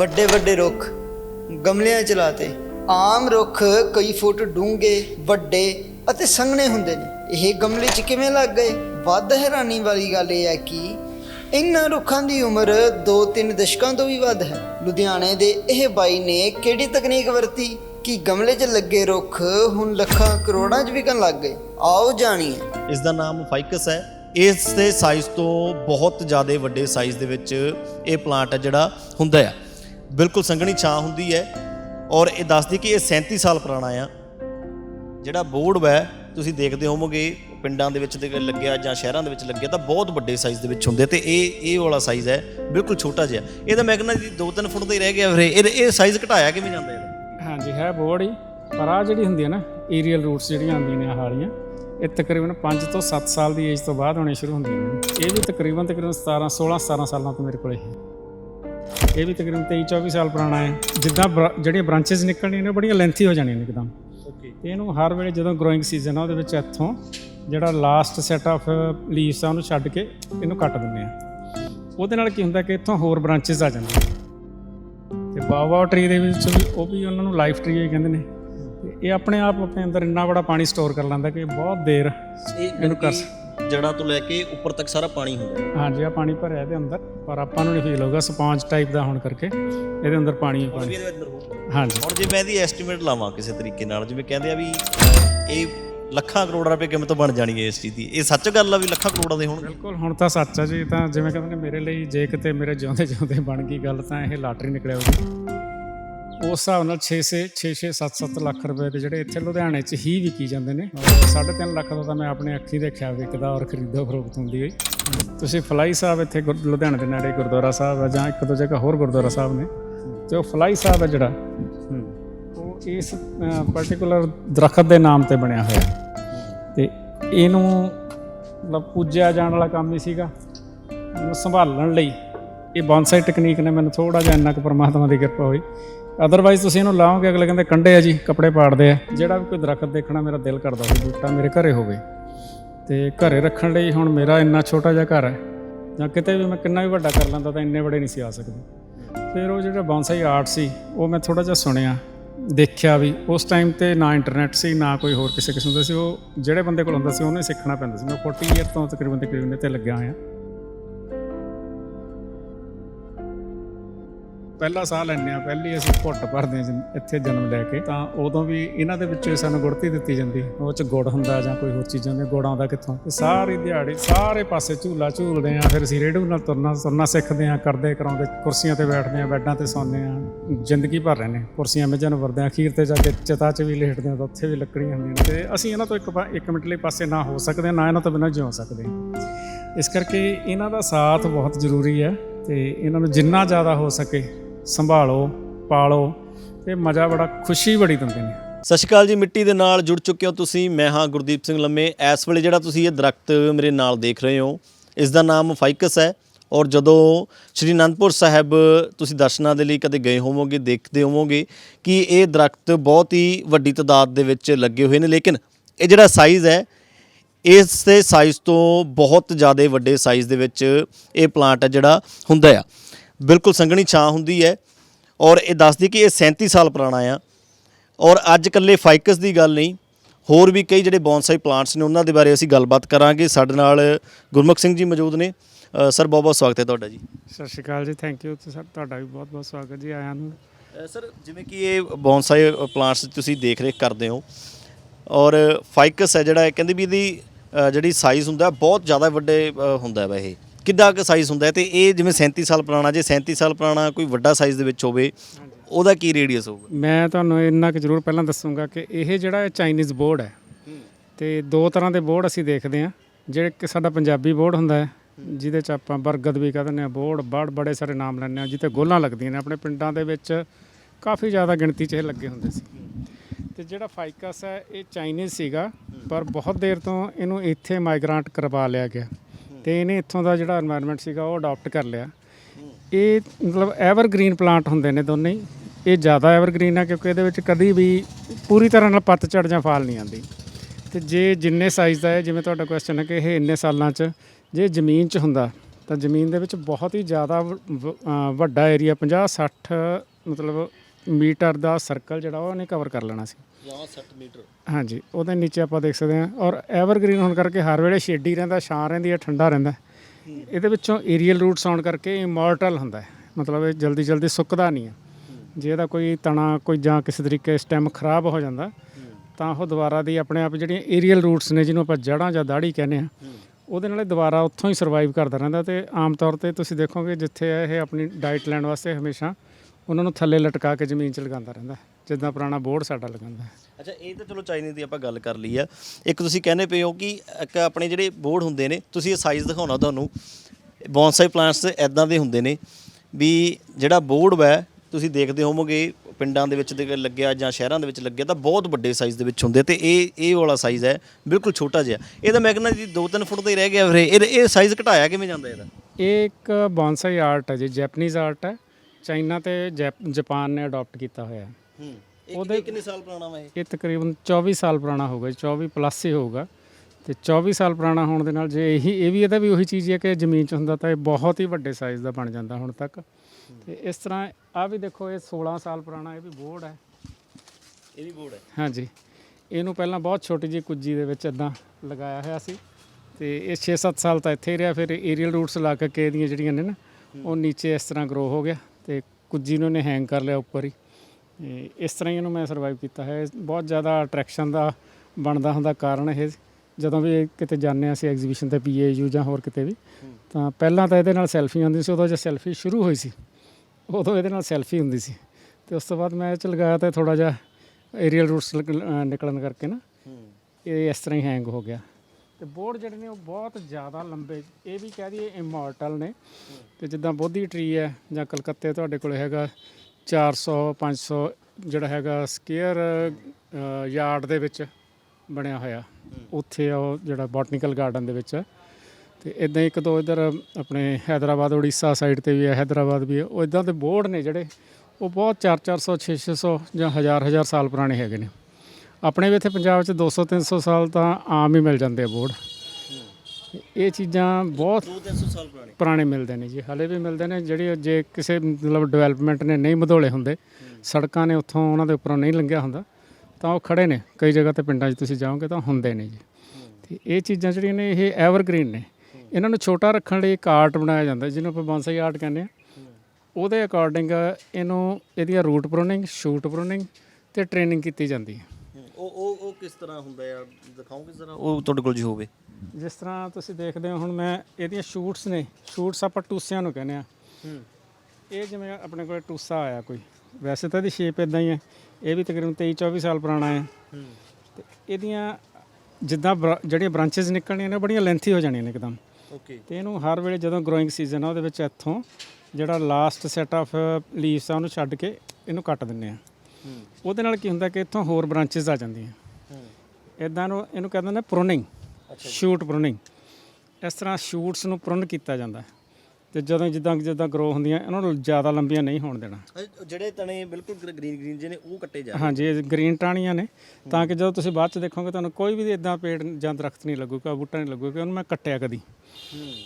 ਵੱਡੇ ਵੱਡੇ ਰੁੱਖ ਗਮਲਿਆਂ ਚ ਲਾਤੇ। ਆਮ ਰੁੱਖ ਕਈ ਫੁੱਟ ਡੂੰਘੇ, ਵੱਡੇ ਅਤੇ ਸੰਘਣੇ ਹੁੰਦੇ ਨੇ। ਇਹ ਗਮਲੇ 'ਚ ਕਿਵੇਂ ਲੱਗ ਗਏ? ਵੱਧ ਹੈਰਾਨੀ ਵਾਲੀ ਗੱਲ ਇਹ ਹੈ ਕਿ ਇਹਨਾਂ ਰੁੱਖਾਂ ਦੀ ਉਮਰ 2-3 ਦਸ਼ਕਾਂ ਤੋਂ ਵੀ ਵੱਧ ਹੈ। ਲੁਧਿਆਣੇ ਦੇ ਇਹ ਬਾਈ ਨੇ ਕਿਹੜੀ ਤਕਨੀਕ ਵਰਤੀ ਕਿ ਗਮਲੇ 'ਚ ਲੱਗੇ ਰੁੱਖ ਹੁਣ ਲੱਖਾਂ ਕਰੋੜਾਂ 'ਚ ਵਿਕਣ ਲੱਗ ਗਏ? ਆਓ ਜਾਣੀਏ। ਇਸ ਦਾ ਨਾਮ ਫਾਈਕਸ ਹੈ। ਇਸ ਦੇ ਸਾਈਜ਼ ਤੋਂ ਬਹੁਤ ਜ਼ਿਆਦਾ ਵੱਡੇ ਸਾਈਜ਼ ਦੇ ਵਿੱਚ ਇਹ ਪਲਾਂਟ ਹੈ ਜਿਹੜਾ ਹੁੰਦਾ ਆ ਬਿਲਕੁਲ ਸੰਘਣੀ ਛਾਂ ਹੁੰਦੀ ਹੈ ਔਰ ਇਹ ਦੱਸਦੀ ਕਿ ਇਹ 37 ਸਾਲ ਪੁਰਾਣਾ ਆ। ਜਿਹੜਾ ਬੋਰਡ ਹੈ ਤੁਸੀਂ ਦੇਖਦੇ ਹੋਵੋਗੇ, ਪਿੰਡਾਂ ਦੇ ਵਿੱਚ ਤੇ ਲੱਗਿਆ ਜਾਂ ਸ਼ਹਿਰਾਂ ਦੇ ਵਿੱਚ ਲੱਗਿਆ, ਤਾਂ ਬਹੁਤ ਵੱਡੇ ਸਾਈਜ਼ ਦੇ ਵਿੱਚ ਹੁੰਦੇ ਤੇ ਇਹ ਇਹ ਵਾਲਾ ਸਾਈਜ਼ ਹੈ, ਬਿਲਕੁਲ ਛੋਟਾ ਜਿਹਾ। ਇਹਦਾ ਮੈਂ ਕਹਿੰਦਾ ਜੀ 2-3 ਫੁੱਟ ਦਾ ਹੀ ਰਹਿ ਗਿਆ ਫਿਰ ਇਹ ਇਹ ਸਾਈਜ਼ ਘਟਾਇਆ ਕਿਵੇਂ ਜਾਂਦਾ ਇਹਦਾ? ਹਾਂਜੀ, ਹੈ ਬੋਰਡ ਹੀ, ਪਰ ਆ ਜਿਹੜੀ ਹੁੰਦੀ ਹੈ ਨਾ ਏਰੀਅਲ ਰੂਟਸ ਜਿਹੜੀਆਂ ਆਉਂਦੀਆਂ ਨੇ ਆਹ ਇਹ ਤਕਰੀਬਨ 5 ਤੋਂ 7 ਸਾਲ ਦੀ ਏਜ ਤੋਂ ਬਾਅਦ ਹੋਣੀ ਸ਼ੁਰੂ ਹੁੰਦੀਆਂ ਨੇ। ਇਹ ਵੀ ਤਕਰੀਬਨ ਤਕਰੀਬਨ 17 16 17 ਸਾਲਾਂ ਤੋਂ ਮੇਰੇ ਕੋਲ ਹੈ। ਇਹ ਵੀ ਤਕਰੀਬਨ 23 24 ਸਾਲ ਪੁਰਾਣਾ ਹੈ। ਜਿੱਦਾਂ ਬਰ- ਜਿਹੜੀਆਂ ਬ੍ਰਾਂਚਸ ਨਿਕਲਣੀਆਂ ਨੇ ਬੜੀਆਂ ਲੈਂਥੀ ਹੋ ਜਾਣੀਆਂ ਨੇ ਇੱਕਦਮ। ਓਕੇ ਤੇ ਇਹਨੂੰ ਹਰ ਵੇਲੇ ਜਦੋਂ ਗਰੋਇੰਗ ਸੀਜ਼ਨ ਆ ਉਹਦੇ ਵਿੱਚ ਇੱਥੋਂ ਜਿਹੜਾ ਲਾਸਟ ਸੈਟ ਆਫ ਲੀਵਸ ਆ ਉਹਨੂੰ ਛੱਡ ਕੇ ਇਹਨੂੰ ਕੱਟ ਦਿੰਦੇ ਆ। ਉਹਦੇ ਨਾਲ ਕੀ ਹੁੰਦਾ ਕਿ ਇੱਥੋਂ ਹੋਰ ਬ੍ਰਾਂਚਸ ਆ ਜਾਂਦੀਆਂ ਤੇ ਬਾਵਾ ਟਰੀ ਦੇ ਵਿੱਚ ਵੀ ਉਹ ਵੀ ਉਹਨਾਂ ਨੂੰ ਲਾਈਫ ਟਰੀ ਹੀ ਕਹਿੰਦੇ ਨੇ। ਤੇ ਇਹ ਆਪਣੇ ਆਪ ਆਪਣੇ ਅੰਦਰ ਇੰਨਾ ਬੜਾ ਪਾਣੀ ਸਟੋਰ ਕਰ ਲੈਂਦਾ ਕਿ ਬਹੁਤ ਦੇਰ ਇਹ ਇਹਨੂੰ ਕਰ ਜੜਾਂ ਤੋਂ ਲੈ ਕੇ ਉੱਪਰ ਤੱਕ ਸਾਰਾ ਪਾਣੀ ਹੁੰਦਾ ਹੈ। ਹਾਂਜੀ ਆ ਪਾਣੀ ਭਰਿਆ ਇਹਦੇ ਅੰਦਰ ਪਰ ਆਪਾਂ ਨੂੰ ਨਹੀਂ ਫੀਲ ਹੋਊਗਾ ਸਪੌਂਜ ਟਾਈਪ ਦਾ ਹੋਣ ਕਰਕੇ ਇਹਦੇ ਅੰਦਰ ਪਾਣੀ ਹੀ ਹੁਣ ਪਾਣੀ। ਵੀ ਇਹਦੇ ਅੰਦਰ ਹੋਊਗਾ ਹਾਂਜੀ। ਹੁਣ ਜੇ ਮੈਂ ਇਹਦੀ ਐਸਟੀਮੇਟ ਲਾਵਾਂ ਕਿਸੇ ਤਰੀਕੇ ਨਾਲ ਜਿਵੇਂ ਕਹਿੰਦੇ ਆ ਵੀ ਇਹ ਲੱਖਾਂ ਕਰੋੜ ਰੁਪਏ ਕੀਮਤ ਬਣ ਜਾਣੀ ਹੈ ਇਸ ਚੀਜ਼ ਦੀ। ਇਹ ਸੱਚ ਗੱਲ ਆ ਵੀ ਲੱਖਾਂ ਕਰੋੜਾਂ ਦੇ ਹੋਣਗੇ? ਬਿਲਕੁਲ ਹੁਣ ਤਾਂ ਸੱਚ ਆ ਜੀ ਤਾਂ ਜਿਵੇਂ ਕਹਿੰਦੇ ਨੇ ਮੇਰੇ ਲਈ ਜੇ ਕਿਤੇ ਮੇਰੇ ਜਿਉਂਦੇ ਜਿਉਂਦੇ ਬਣ ਗਈ ਗੱਲ ਤਾਂ ਇਹ ਲਾਟਰੀ ਨਿਕਲਿਆ ਹੋਊਗੀ। ਉਸ ਹਿਸਾਬ ਨਾਲ 6 ਸੇ 6 6 7 7 ਲੱਖ ਰੁਪਏ ਦੇ ਜਿਹੜੇ ਇੱਥੇ ਲੁਧਿਆਣੇ 'ਚ ਹੀ ਵਿਕੀ ਜਾਂਦੇ ਨੇ। ਔਰ 3.5 ਲੱਖ ਦਾ ਤਾਂ ਮੈਂ ਆਪਣੇ ਅੱਖੀ ਦੇਖਿਆ ਵਿਕਦਾ ਔਰ ਖਰੀਦੋ ਫਰੋਖਤ ਹੁੰਦੀ ਹੋਈ। ਤੁਸੀਂ ਫਲਾਈ ਸਾਹਿਬ ਇੱਥੇ ਲੁਧਿਆਣੇ ਦੇ ਨੇੜੇ ਗੁਰਦੁਆਰਾ ਸਾਹਿਬ ਹੈ ਜਾਂ ਇੱਕ ਦੋ ਜਗ੍ਹਾ ਹੋਰ ਗੁਰਦੁਆਰਾ ਸਾਹਿਬ ਨੇ। ਤੇ ਉਹ ਫਲਾਈ ਸਾਹਿਬ ਹੈ ਜਿਹੜਾ ਉਹ ਇਸ ਪਾਰਟਿਕੂਲਰ ਦਰਖਤ ਦੇ ਨਾਮ ਤੇ ਬਣਿਆ ਹੋਇਆ। ਤੇ ਇਹਨੂੰ ਮਤਲਬ ਪੂਜਿਆ ਜਾਣ ਵਾਲਾ ਕੰਮ ਹੀ ਸੀਗਾ। ਇਹਨੂੰ ਸੰਭਾਲਣ ਲਈ ਇਹ ਬੌਂਸਾਈ ਟੈਕਨੀਕ ਨੇ ਮੈਨੂੰ ਥੋੜਾ ਜਿਹਾ ਇੰਨਾ ਕੁ ਪਰਮਾਤਮਾ ਦੀ ਕਿਰਪਾ ਹੋਈ। ਅਦਰਵਾਈਜ਼ ਤੁਸੀਂ ਇਹਨੂੰ ਲਾਓਗੇ, ਅਗਲੇ ਕਹਿੰਦੇ, ਕੰਡੇ ਆ ਜੀ, ਕੱਪੜੇ ਪਾੜਦੇ ਆ। ਜਿਹੜਾ ਵੀ ਕੋਈ ਦਰਖਤ ਦੇਖਣਾ ਮੇਰਾ ਦਿਲ ਕਰਦਾ ਸੀ, ਬੂਟਾ ਮੇਰੇ ਘਰੇ ਹੋਵੇ। ਤੇ ਘਰੇ ਰੱਖਣ ਲਈ ਹੁਣ ਮੇਰਾ ਇੰਨਾ ਛੋਟਾ ਜਿਹਾ ਘਰ ਹੈ। ਜਾਂ ਕਿਤੇ ਵੀ ਮੈਂ ਕਿੰਨਾ ਵੀ ਵੱਡਾ ਕਰ ਲੈਂਦਾ ਤਾਂ ਇੰਨੇ ਬੜੇ ਨਹੀਂ ਸੀ ਆ ਸਕਦੇ। ਫਿਰ ਉਹ ਜਿਹੜਾ ਬੌਂਸਾਈ ਆਰਟ ਸੀ, ਉਹ ਮੈਂ ਥੋੜਾ ਜਿਹਾ ਸੁਣਿਆ, ਦੇਖਿਆ ਵੀ ਉਸ ਟਾਈਮ ਤੇ ਨਾ ਇੰਟਰਨੈਟ ਸੀ, ਨਾ ਕੋਈ ਹੋਰ ਕਿਸੇ ਕਿਸਮ ਦਾ ਸੀ। ਉਹ ਜਿਹੜੇ ਬੰਦੇ ਕੋਲ ਹੁੰਦਾ ਸੀ, ਉਹਨੇ ਸਿੱਖਣਾ ਪੈਂਦਾ ਸੀ। ਮੈਂ 40 ਇਅਰ ਤੋਂ ਤਕਰੀਬਨ ਤਕਰੀਬਨ ਤੇ ਲੱਗਿਆ ਹੋਇਆ। ਪਹਿਲਾ ਸਾਹ ਲੈਂਦੇ ਆ ਪਹਿਲੀ ਅਸੀਂ ਘੁੱਟ ਭਰਦੇ ਹਾਂ ਜਨ- ਇੱਥੇ ਜਨਮ ਲੈ ਕੇ। ਤਾਂ ਉਦੋਂ ਵੀ ਇਹਨਾਂ ਦੇ ਵਿੱਚੋਂ ਹੀ ਸਾਨੂੰ ਗੁੜਤੀ ਦਿੱਤੀ ਜਾਂਦੀ। ਉਹ ਚ ਗੁੜ ਹੁੰਦਾ ਜਾਂ ਕੋਈ ਹੋਰ ਚੀਜ਼ਾਂ ਦੇ ਗੁੜ ਆਉਂਦਾ ਕਿੱਥੋਂ? ਤੇ ਸਾਰੀ ਦਿਹਾੜੀ ਸਾਰੇ ਪਾਸੇ ਝੂਲਾ ਝੂਲਦੇ ਆ ਫਿਰ ਅਸੀਂ ਰੇਡੂ ਨਾਲ ਤੁਰਨਾ ਤੁਰਨਾ ਸਿੱਖਦੇ ਆ ਕਰਦੇ ਕਰਾਉਂਦੇ, ਕੁਰਸੀਆਂ ਤੇ ਬੈਠਦੇ ਆ ਬੈੱਡਾਂ ਤੇ ਸੌਂਦੇ ਆ ਜ਼ਿੰਦਗੀ ਭਰ ਰਹੇ ਨੇ ਕੁਰਸੀਆਂ ਮੇਜ਼ਾਂ ਨੂੰ ਵਰਦੇ ਆ ਅਖੀਰ ਤੇ ਜਾ ਕੇ ਚਤਾ 'ਚ ਵੀ ਲੇਟਦੇ ਆ ਤਾਂ ਉੱਥੇ ਵੀ ਲੱਕੜੀਆਂ ਹੁੰਦੀਆਂ ਨੇ। ਤੇ ਅਸੀਂ ਇਹਨਾਂ ਤੋਂ ਇੱਕ ਪਾ- ਇੱਕ ਮਿੰਟ ਲਈ ਪਾਸੇ ਨਾ ਹੋ ਸਕਦੇ ਨਾ ਇਹਨਾਂ ਤੋਂ ਬਿਨਾਂ ਜਿਉ ਸਕਦੇ ਇਸ ਕਰਕੇ ਇਹਨਾਂ ਦਾ ਸਾਥ ਬਹੁਤ ਜ਼ਰੂਰੀ ਹੈ ਤੇ ਇਹਨਾਂ ਨੂੰ ਜਿੰਨਾ ਜ਼ਿਆਦਾ ਹੋ ਸਕੇ ਸੰਭਾਲੋ, ਪਾਲੋ ਤੇ ਮਜ਼ਾ ਬੜਾ ਖੁਸ਼ੀ ਬੜੀ ਦਿੰਦੇ ਨੇ। ਸਤਿ ਸ਼੍ਰੀ ਅਕਾਲ ਜੀ, ਮਿੱਟੀ ਦੇ ਨਾਲ ਜੁੜ ਚੁੱਕੇ ਹੋ ਤੁਸੀਂ। ਮੈਂ ਹਾਂ ਗੁਰਦੀਪ ਸਿੰਘ ਲੰਮੇ। ਇਸ ਵੇਲੇ ਜਿਹੜਾ ਤੁਸੀਂ ਇਹ ਦਰਖਤ ਮੇਰੇ ਨਾਲ ਦੇਖ ਰਹੇ ਹੋ, ਇਸ ਦਾ ਨਾਮ ਫਾਈਕਸ ਹੈ। ਔਰ ਜਦੋਂ ਸ਼੍ਰੀ ਅਨੰਦਪੁਰ ਸਾਹਿਬ ਤੁਸੀਂ ਦਰਸ਼ਨਾਂ ਦੇ ਲਈ ਕਦੇ ਗਏ ਹੋਵੋਗੇ, ਦੇਖਦੇ ਹੋਵੋਗੇ ਕਿ ਇਹ ਦਰਖਤ ਬਹੁਤ ਹੀ ਵੱਡੀ ਤਾਦਾਦ ਦੇ ਵਿੱਚ ਲੱਗੇ ਹੋਏ ਨੇ, ਲੇਕਿਨ ਇਹ ਜਿਹੜਾ ਸਾਈਜ਼ ਹੈ, ਇਸ ਦੇ ਸਾਈਜ਼ ਤੋਂ ਬਹੁਤ ਜ਼ਿਆਦਾ ਵੱਡੇ ਸਾਈਜ਼ ਦੇ ਵਿੱਚ ਇਹ ਪਲਾਂਟ ਹੈ ਜਿਹੜਾ ਹੁੰਦਾ ਆ। ਬਿਲਕੁਲ ਛਾਂ ਹੁੰਦੀ ਹੈ ਔਰ ਇਹ ਦੱਸਦੀ ਕਿ ਇਹ 37 ਸਾਲ ਪੁਰਾਣਾ ਆ। ਔਰ ਅੱਜ ਇਕੱਲੇ ਫਾਈਕਸ ਦੀ ਗੱਲ ਨਹੀਂ ਹੋਰ ਵੀ ਕਈ ਜਿਹੜੇ ਬੌਨਸਾਈ ਪਲਾਂਟਸ ਨੇ ਉਹਨਾਂ ਦੇ ਬਾਰੇ ਅਸੀਂ ਗੱਲਬਾਤ ਕਰਾਂਗੇ। ਸਾਡੇ ਨਾਲ ਗੁਰਮੁਖ ਸਿੰਘ ਜੀ ਮੌਜੂਦ ਨੇ। ਸਰ ਬਹੁਤ ਬਹੁਤ ਸਵਾਗਤ ਹੈ ਤੁਹਾਡਾ ਜੀ। ਸਤਿ ਸ਼੍ਰੀ ਅਕਾਲ ਜੀ। ਥੈਂਕ ਯੂ ਸਰ ਤੁਹਾਡਾ ਵੀ ਬਹੁਤ ਬਹੁਤ ਸਵਾਗਤ ਜੀ ਆਇਆਂ ਨੂੰ। ਸਰ ਜਿਵੇਂ ਕਿ ਇਹ ਬੌਨਸਾਈ ਪਲਾਂਟਸ ਤੁਸੀਂ ਦੇਖ ਰੇਖ ਕਰਦੇ ਹੋ ਔਰ ਫਾਈਕਸ ਹੈ ਜਿਹੜਾ ਇਹ ਕਹਿੰਦੇ ਵੀ ਇਹਦੀ ਜਿਹੜੀ ਸਾਈਜ਼ ਹੁੰਦਾ ਬਹੁਤ ਜ਼ਿਆਦਾ ਵੱਡੇ ਹੁੰਦਾ ਵਾ ਇਹ। ਕਿੱਡਾ ਕੁ ਸਾਈਜ਼ ਹੁੰਦਾ ਹੈ ਤੇ ਇਹ ਜਿਵੇਂ 37 ਸਾਲ ਪੁਰਾਣਾ, ਜੇ 37 ਸਾਲ ਪੁਰਾਣਾ ਕੋਈ ਵੱਡਾ ਸਾਈਜ਼ ਦੇ ਵਿੱਚ ਹੋਵੇ, ਉਹਦਾ ਕੀ ਰੇਡੀਅਸ ਹੋਊਗਾ? ਮੈਂ ਤੁਹਾਨੂੰ ਇੰਨਾ ਕੁ ਜ਼ਰੂਰ ਪਹਿਲਾਂ ਦੱਸੂੰਗਾ ਕਿ ਇਹ ਜਿਹੜਾ ਚਾਈਨੀਜ਼ ਬੋਰਡ ਹੈ, ਤੇ ਦੋ ਤਰ੍ਹਾਂ ਦੇ ਬੋਰਡ ਅਸੀਂ ਦੇਖਦੇ ਹਾਂ। ਜਿਹੜੇ ਕਿ ਸਾਡਾ ਪੰਜਾਬੀ ਬੋਰਡ ਹੁੰਦਾ ਹੈ, ਜਿਹਦੇ ਚ ਆਪਾਂ ਬਰਗਦ ਵੀ ਕਹਿੰਦੇ ਨੇ ਬੋਰਡ ਬੜ ਬੜੇ ਸਾਰੇ ਨਾਮ ਲੈਂਦੇ ਆ ਜਿੱਤੇ ਗੋਲਾਂ ਲੱਗਦੀਆਂ ਨੇ। ਆਪਣੇ ਪਿੰਡਾਂ ਦੇ ਵਿੱਚ ਕਾਫੀ ਜ਼ਿਆਦਾ ਗਿਣਤੀ 'ਚ ਇਹ ਲੱਗੇ ਹੁੰਦੇ ਸੀ। ਤੇ ਜਿਹੜਾ ਫਾਈਕਸ ਹੈ, ਇਹ ਚਾਈਨੀਜ਼ ਸੀਗਾ, ਪਰ ਬਹੁਤ ਦੇਰ ਤੋਂ ਇਹਨੂੰ ਇੱਥੇ ਮਾਈਗ੍ਰਾਂਟ ਕਰਵਾ ਲਿਆ ਗਿਆ। ਤੇ ਇਹਨੇ ਇੱਥੋਂ ਦਾ ਜਿਹੜਾ এনवायरमेंट ਸੀਗਾ ਉਹ ਅਡਾਪਟ ਕਰ ਲਿਆ। ਇਹ ਮਤਲਬ ਐਵਰਗ੍ਰੀਨ ਪਲਾਂਟ ਹੁੰਦੇ ਨੇ ਦੋਨੇ ਇਹ ਜ਼ਿਆਦਾ ਐਵਰਗ੍ਰੀਨ ਆ ਕਿਉਂਕਿ ਇਹਦੇ ਵਿੱਚ ਕਦੀ ਵੀ ਪੂਰੀ ਤਰ੍ਹਾਂ ਨਾਲ ਪੱਤ ਝੜ ਜਾਂ ਫਾਲ ਨਹੀਂ ਆਉਂਦੀ। ਤੇ ਜੇ ਜਿੰਨੇ ਸਾਈਜ਼ ਦਾ ਹੈ, ਜਿਵੇਂ ਤੁਹਾਡਾ ਕੁਐਸਚਨ ਹੈ ਕਿ ਇਹ ਇੰਨੇ ਸਾਲਾਂ 'ਚ ਜੇ ਜ਼ਮੀਨ 'ਚ ਹੁੰਦਾ, ਤਾਂ ਜ਼ਮੀਨ ਦੇ ਵਿੱਚ ਬਹੁਤ ਹੀ ਜ਼ਿਆਦਾ ਵ- ਵ- ਵੱਡਾ ਏਰੀਆ 50 60 ਮਤਲਬ ਮੀਟਰ ਦਾ ਸਰਕਲ ਜਿਹੜਾ ਉਹ ਉਹਨੇ ਕਵਰ ਕਰ ਲੈਣਾ ਸੀ। ਜਾਂ 60 ਮੀਟਰ। ਹਾਂਜੀ ਉਹਦੇ ਨੀਚੇ ਆਪਾਂ ਦੇਖ ਸਕਦੇ ਹਾਂ। ਔਰ ਐਵਰਗ੍ਰੀਨ ਹੋਣ ਕਰਕੇ ਹਰ ਵੇਲੇ ਛੇਡੀ ਰਹਿੰਦਾ ਛਾਂ ਰਹਿੰਦੀ ਹੈ ਠੰਡਾ ਰਹਿੰਦਾ ਇਹਦੇ ਵਿੱਚੋਂ ਏਰੀਅਲ ਰੂਟਸ ਆਉਣ ਕਰਕੇ ਇਮੋਰਟਲ ਹੁੰਦਾ ਹੈ। ਮਤਲਬ ਇਹ ਜਲਦੀ ਜਲਦੀ ਸੁੱਕਦਾ ਨਹੀਂ ਹੈ। ਜੇ ਇਹਦਾ ਕੋਈ ਤਣਾ ਕੋਈ ਜਾਂ ਕਿਸੇ ਤਰੀਕੇ ਸਟੈਮ ਖਰਾਬ ਹੋ ਜਾਂਦਾ ਤਾਂ ਉਹ ਦੁਬਾਰਾ ਦੀ ਆਪਣੇ ਆਪ ਜਿਹੜੀਆਂ ਏਰੀਅਲ ਰੂਟਸ ਨੇ ਜਿਹਨੂੰ ਆਪਾਂ ਜੜਾਂ ਜਾਂ ਦਾੜੀ ਕਹਿੰਦੇ ਆ ਉਹਦੇ ਨਾਲੇ ਦੁਬਾਰਾ ਉੱਥੋਂ ਹੀ ਸਰਵਾਈਵ ਕਰਦਾ ਰਹਿੰਦਾ। ਤੇ ਆਮ ਤੌਰ ਤੇ ਤੁਸੀਂ ਦੇਖੋਗੇ ਜਿੱਥੇ ਇਹ ਆਪਣੀ ਡਾਈਟ ਲੈਣ ਵਾਸਤੇ ਹਮੇਸ਼ਾ ਉਹਨਾਂ ਨੂੰ ਥੱਲੇ ਲਟਕਾ ਕੇ ਜ਼ਮੀਨ 'ਚ ਲਗਾਉਂਦਾ ਰਹਿੰਦਾ ਜਿੱਦਾਂ ਪੁਰਾਣਾ ਬੋਰਡ ਸਾਡਾ ਲਗਾਉਂਦਾ ਹੈ। ਅੱਛਾ ਇਹ ਤਾਂ ਚਲੋ ਚਾਈਨੀਜ਼ ਦੀ ਆਪਾਂ ਗੱਲ ਕਰ ਲਈ ਆ। ਇੱਕ ਤੁਸੀਂ ਕਹਿੰਦੇ ਪਏ ਹੋ ਕਿ ਇੱਕ ਆਪਣੇ ਜਿਹੜੇ ਬੋਰਡ ਹੁੰਦੇ ਨੇ ਤੁਸੀਂ ਇਹ ਸਾਈਜ਼ ਦਿਖਾਉਣਾ ਤੁਹਾਨੂੰ ਬੌਨਸਾਈ ਪਲਾਂਟਸ ਐਦਾਂ ਦੇ ਹੁੰਦੇ ਨੇ ਵੀ ਜਿਹੜਾ ਬੋਰਡ ਵੈ ਤੁਸੀਂ ਦੇਖਦੇ ਹੋਵੋਗੇ ਪਿੰਡਾਂ ਦੇ ਵਿੱਚ ਦੇ ਲੱਗਿਆ ਜਾਂ ਸ਼ਹਿਰਾਂ ਦੇ ਵਿੱਚ ਲੱਗਿਆ ਤਾਂ ਬਹੁਤ ਵੱਡੇ ਸਾਈਜ਼ ਦੇ ਵਿੱਚ ਹੁੰਦੇ ਤੇ ਇਹ ਇਹ ਵਾਲਾ ਸਾਈਜ਼ ਹੈ ਬਿਲਕੁਲ ਛੋਟਾ ਜਿਹਾ। ਇਹਦਾ ਮੈਂ ਕਹਿੰਦਾ ਜੀ 2-3 ਫੁੱਟ ਦਾ ਹੀ ਰਹਿ ਗਿਆ ਵੀਰੇ। ਇਹ ਇਹ ਸਾਈਜ਼ ਘਟਾਇਆ ਕਿਵੇਂ ਜਾਂਦਾ ਇਹਦਾ? ਇਹ ਇੱਕ ਬੌਨਸਾਈ ਆਰਟ ਹੈ ਜੀ ਜੈਪਨੀਜ਼ ਆਰਟ ਹੈ। ਚਾਈਨਾ ਤੇ ਜੈਪ- ਜਾਪਾਨ ਨੇ ਅਡਾਪਟ ਕੀਤਾ ਹੋਇਆ। ਹੈ ਹੂੰ ਉਹਦੇ ਕਿੰਨੇ ਸਾਲ ਪੁਰਾਣਾ ਵਾ ਇਹ? ਇਹ ਤਕਰੀਬਨ 24 ਸਾਲ ਪੁਰਾਣਾ ਹੋਊਗਾ ਜੀ, 24 ਪਲੱਸ ਹੀ ਹੋਊਗਾ। ਤੇ 24 ਸਾਲ ਪੁਰਾਣਾ ਹੋਣ ਦੇ ਨਾਲ ਜੇ ਇਹੀ ਇਹ ਵੀ ਇਹਦਾ ਵੀ ਉਹੀ ਚੀਜ਼ ਹੈ ਕਿ ਜ਼ਮੀਨ 'ਚ ਹੁੰਦਾ ਤਾਂ ਇਹ ਬਹੁਤ ਹੀ ਵੱਡੇ ਸਾਈਜ਼ ਦਾ ਬਣ ਜਾਂਦਾ ਹੁਣ ਤੱਕ। ਤੇ ਇਸ ਤਰ੍ਹਾਂ ਆ ਵੀ ਦੇਖੋ ਇਹ 16 ਸਾਲ ਪੁਰਾਣਾ ਇਹ ਵੀ ਬੋਰਡ ਹੈ। ਇਹ ਵੀ ਬੋਰਡ ਹੈ। ਹਾਂਜੀ। ਇਹਨੂੰ ਪਹਿਲਾਂ ਬਹੁਤ ਛੋਟੀ ਜਿਹੀ ਕੁੱਜੀ ਦੇ ਵਿੱਚ ਇਦਾਂ ਲਗਾਇਆ ਹੋਇਆ ਸੀ। ਤੇ ਇਹ 6-7 ਸਾਲ ਤਾਂ ਇੱਥੇ ਹੀ ਰਿਹਾ ਫਿਰ ਏਰੀਅਲ ਰੂਟਸ ਲਾ ਕੇ ਇਹਦੀਆਂ ਜਿਹੜੀਆਂ ਨੇ ਨਾ ਉਹ ਨੀਚੇ ਇਸ ਤਰ੍ਹਾਂ ਗਰੋ ਹੋ ਗਿਆ। ਤੇ ਕੁੱਜੀ ਨੂੰ ਨੇ ਹੈਂਗ ਕਰ ਲਿਆ ਉੱਪਰ ਹੀ। ਤੇ ਇਸ ਤਰ੍ਹਾਂ ਹੀ ਇਹਨੂੰ ਮੈਂ ਸਰਵਾਈਵ ਕੀਤਾ ਹੈ। ਇਹ ਬਹੁਤ ਜ਼ਿਆਦਾ ਅਟਰੈਕਸ਼ਨ ਦਾ ਬਣਦਾ ਹੁੰਦਾ ਕਾਰਨ ਇਹ। ਜਦੋਂ ਵੀ ਕਿਤੇ ਜਾਂਦੇ ਹਾਂ ਅਸੀਂ ਐਗਜ਼ੀਬਿਸ਼ਨ ਤੇ ਪੀਏਯੂ ਜਾਂ ਹੋਰ ਕਿਤੇ ਵੀ, ਤਾਂ ਪਹਿਲਾਂ ਤਾਂ ਇਹਦੇ ਨਾਲ ਸੈਲਫੀ ਆਉਂਦੀ ਸੀ, ਉਦੋਂ ਜੇ ਸੈਲਫੀ ਸ਼ੁਰੂ ਹੋਈ ਸੀ, ਉਦੋਂ ਇਹਦੇ ਨਾਲ ਸੈਲਫੀ ਹੁੰਦੀ ਸੀ। ਤੇ ਉਸ ਤੋਂ ਬਾਅਦ ਮੈਂ ਇਹ 'ਚ ਲਗਾਇਆ ਤਾਂ ਥੋੜਾ ਜਿਹਾ ਏਰੀਅਲ ਰੂਟਸ ਨਿਕਲਣ ਕਰਕੇ ਨਾ, ਇਹ ਇਸ ਤਰ੍ਹਾਂ ਹੀ ਹੈਂਗ ਹੋ ਗਿਆ। ਤੇ ਬੋਰਡ ਜਿਹੜੇ ਨੇ ਉਹ ਬਹੁਤ ਜ਼ਿਆਦਾ ਲੰਬੇ, ਇਹ ਵੀ ਕਹਿ ਦਈਏ ਇਮੋਰਟਲ ਨੇ। ਤੇ ਜਿੱਦਾਂ ਬੋਧੀ ਟਰੀ ਹੈ ਜਾਂ ਕਲਕੱਤੇ ਤੁਹਾਡੇ ਕੋਲ ਹੈਗਾ 400 500 ਜਿਹੜਾ ਹੈਗਾ ਸਕੁਅਰ ਯਾਰਡ ਦੇ ਵਿੱਚ ਬਣਿਆ ਹੋਇਆ। ਉੱਥੇ ਉਹ ਜਿਹੜਾ ਬੋਟਨੀਕਲ ਗਾਰਡਨ ਦੇ ਵਿੱਚ। ਹੈ ਤੇ ਇਦਾਂ ਇੱਕ ਦੋ ਇਧਰ ਆਪਣੇ ਹੈਦਰਾਬਾਦ, ਉੜੀਸਾ ਸਾਈਡ ਤੇ ਵੀ ਹੈ ਹੈਦਰਾਬਾਦ ਵੀ ਹੈ ਉਹ ਇਦਾਂ ਦੇ ਬੋਰਡ ਨੇ ਜਿਹੜੇ, ਉਹ ਬਹੁਤ 4-400 600 ਜਾਂ ਹਜ਼ਾਰ ਹਜ਼ਾਰ ਸਾਲ ਪੁਰਾਣੇ ਹੈਗੇ ਨੇ। ਆਪਣੇ ਵੀ ਇੱਥੇ ਪੰਜਾਬ 'ਚ 200 300 ਸਾਲ ਤਾਂ ਆਮ ਹੀ ਮਿਲ ਜਾਂਦੇ ਆ ਬੋਰਡ। ਇਹ ਚੀਜ਼ਾਂ ਬਹੁਤ 2-300 ਸਾਲ ਪੁਰਾਣੇ। ਪੁਰਾਣੇ ਮਿਲਦੇ ਨੇ ਜੀ ਹਲੇ ਵੀ ਮਿਲਦੇ ਨੇ। ਜਿਹੜੀ ਜੇ ਕਿਸੇ ਮਤਲਬ ਡਿਵੈਲਪਮੈਂਟ ਨੇ ਨਹੀਂ ਮਧੋਲੇ ਹੁੰਦੇ ਸੜਕਾਂ ਨੇ ਉੱਥੋਂ ਉਹਨਾਂ ਦੇ ਉੱਪਰੋਂ ਨਹੀਂ ਲੰਘਿਆ ਹੁੰਦਾ ਤਾਂ ਉਹ ਖੜੇ ਨੇ। ਕਈ ਜਗ੍ਹਾ ਤੇ ਪਿੰਡਾਂ 'ਚ ਤੁਸੀਂ ਜਾਓਗੇ ਤਾਂ ਹੁੰਦੇ ਨੇ ਜੀ। ਤੇ ਇਹ ਚੀਜ਼ਾਂ ਜਿਹੜੀਆਂ ਨੇ ਇਹ ਐਵਰਗ੍ਰੀਨ ਨੇ। ਇਹਨਾਂ ਨੂੰ ਛੋਟਾ ਰੱਖਣ ਲਈ ਇੱਕ ਆਰਟ ਬਣਾਇਆ ਜਾਂਦਾ ਜਿਹਨੂੰ ਆਪਾਂ ਬੌਂਸਾਈ ਆਰਟ ਕਹਿੰਦੇ ਆ। ਉਹਦੇ ਅਕੋਰਡਿੰਗ ਇਹਨੂੰ ਇਹਦੀਆਂ ਰੂਟ ਪ੍ਰੂਨਿੰਗ ਸ਼ੂਟ ਪ੍ਰੂਨਿੰਗ ਤੇ ਟ੍ਰੇਨਿੰਗ ਕੀਤੀ ਜਾਂਦੀ ਹੈ। ਉਹ ਉਹ ਉਹ ਕਿਸ ਤਰ੍ਹਾਂ ਹੁੰਦਾ ਆ? ਦਿਖਾਓ ਕਿਸ ਤਰ੍ਹਾਂ ਉਹ ਤੁਹਾਡੇ ਕੋਲ ਜੀ ਹੋਵੇ। ਜਿਸ ਤਰ੍ਹਾਂ ਤੁਸੀਂ ਦੇਖਦੇ ਹੋ ਹੁਣ ਮੈਂ ਇਹਦੀਆਂ ਸ਼ੂਟਸ ਨੇ ਸ਼ੂਟਸ ਆਪਾਂ ਟੂਸਿਆਂ ਨੂੰ ਕਹਿੰਦੇ ਆ ਹੂੰ। ਇਹ ਜਿਵੇਂ ਆਪਣੇ ਕੋਲ ਟੂਸਾ ਆਇਆ ਕੋਈ। ਵੈਸੇ ਤਾਂ ਇਹਦੀ ਸ਼ੇਪ ਇਦਾਂ ਹੀ ਹੈ। ਇਹ ਵੀ ਤਕਰੀਬਨ 23 24 ਸਾਲ ਪੁਰਾਣਾ ਹੈ। ਹੂੰ। ਤੇ ਇਹਦੀਆਂ ਜਿੱਦਾਂ ਬਰਾ- ਜਿਹੜੀਆਂ ਬ੍ਰਾਂਚਸ ਨਿਕਲਣੀਆਂ ਨੇ ਬੜੀਆਂ ਲੈਂਥੀ ਹੋ ਜਾਣੀਆਂ ਨੇ ਇੱਕਦਮ। ਓਕੇ ਤੇ ਇਹਨੂੰ ਹਰ ਵੇਲੇ ਜਦੋਂ ਗਰੋਇੰਗ ਸੀਜ਼ਨ ਆ ਉਹਦੇ ਵਿੱਚ ਇੱਥੋਂ ਜਿਹੜਾ ਲਾਸਟ ਸੈਟ ਆਫ ਲੀਵਸ ਆ ਉਹਨੂੰ ਛੱਡ ਕੇ ਇਹਨੂੰ ਕੱਟ ਦਿੰਨੇ ਆ ਹੂੰ। ਉਹਦੇ ਨਾਲ ਕੀ ਹੁੰਦਾ ਕਿ ਇੱਥੋਂ ਹੋਰ ਬ੍ਰਾਂਚਸ ਆ ਜਾਂਦੀਆਂ। ਇਦਾਂ ਨੂੰ ਇਹਨੂੰ ਕਹਿੰਦੇ ਨੇ ਪ੍ਰੂਨਿੰਗ ਸ਼ੂਟ ਪ੍ਰੂਨਿੰਗ ਇਸ ਤਰ੍ਹਾਂ ਸ਼ੂਟਸ ਨੂੰ ਪ੍ਰੁਨ ਕੀਤਾ ਜਾਂਦਾ। ਹੈ। ਤੇ ਜਦੋਂ ਜਿੱਦਾਂ ਜਿੱਦਾਂ ਗਰੋ ਹੁੰਦੀਆਂ ਇਹਨਾਂ ਨੂੰ ਜ਼ਿਆਦਾ ਲੰਬੀਆਂ ਨਹੀਂ ਹੋਣ ਦੇਣਾ। ਜਿਹੜੇ ਤਣੇ ਬਿਲਕੁਲ ਗ੍ਰੀਨ ਗ੍ਰੀਨ ਜਿਹੇ ਨੇ ਉਹ ਕੱਟੇ ਜਾ ਹਾਂਜੀ ਇਹ ਗ੍ਰੀਨ ਟਾਹਣੀਆਂ ਨੇ। ਤਾਂ ਕਿ ਜਦੋਂ ਤੁਸੀਂ ਬਾਅਦ ਚ ਦੇਖੋਗੇ ਤੁਹਾਨੂੰ ਕੋਈ ਵੀ ਇਦਾਂ ਪੇੜ ਜਾਂ ਦਰਖਤ ਨਹੀਂ ਲੱਗੂਗਾ ਬੂਟਾ ਨਹੀਂ ਲੱਗੂਗਾ ਉਹਨੂੰ ਮੈਂ ਕੱਟਿਆ ਕਦੀ।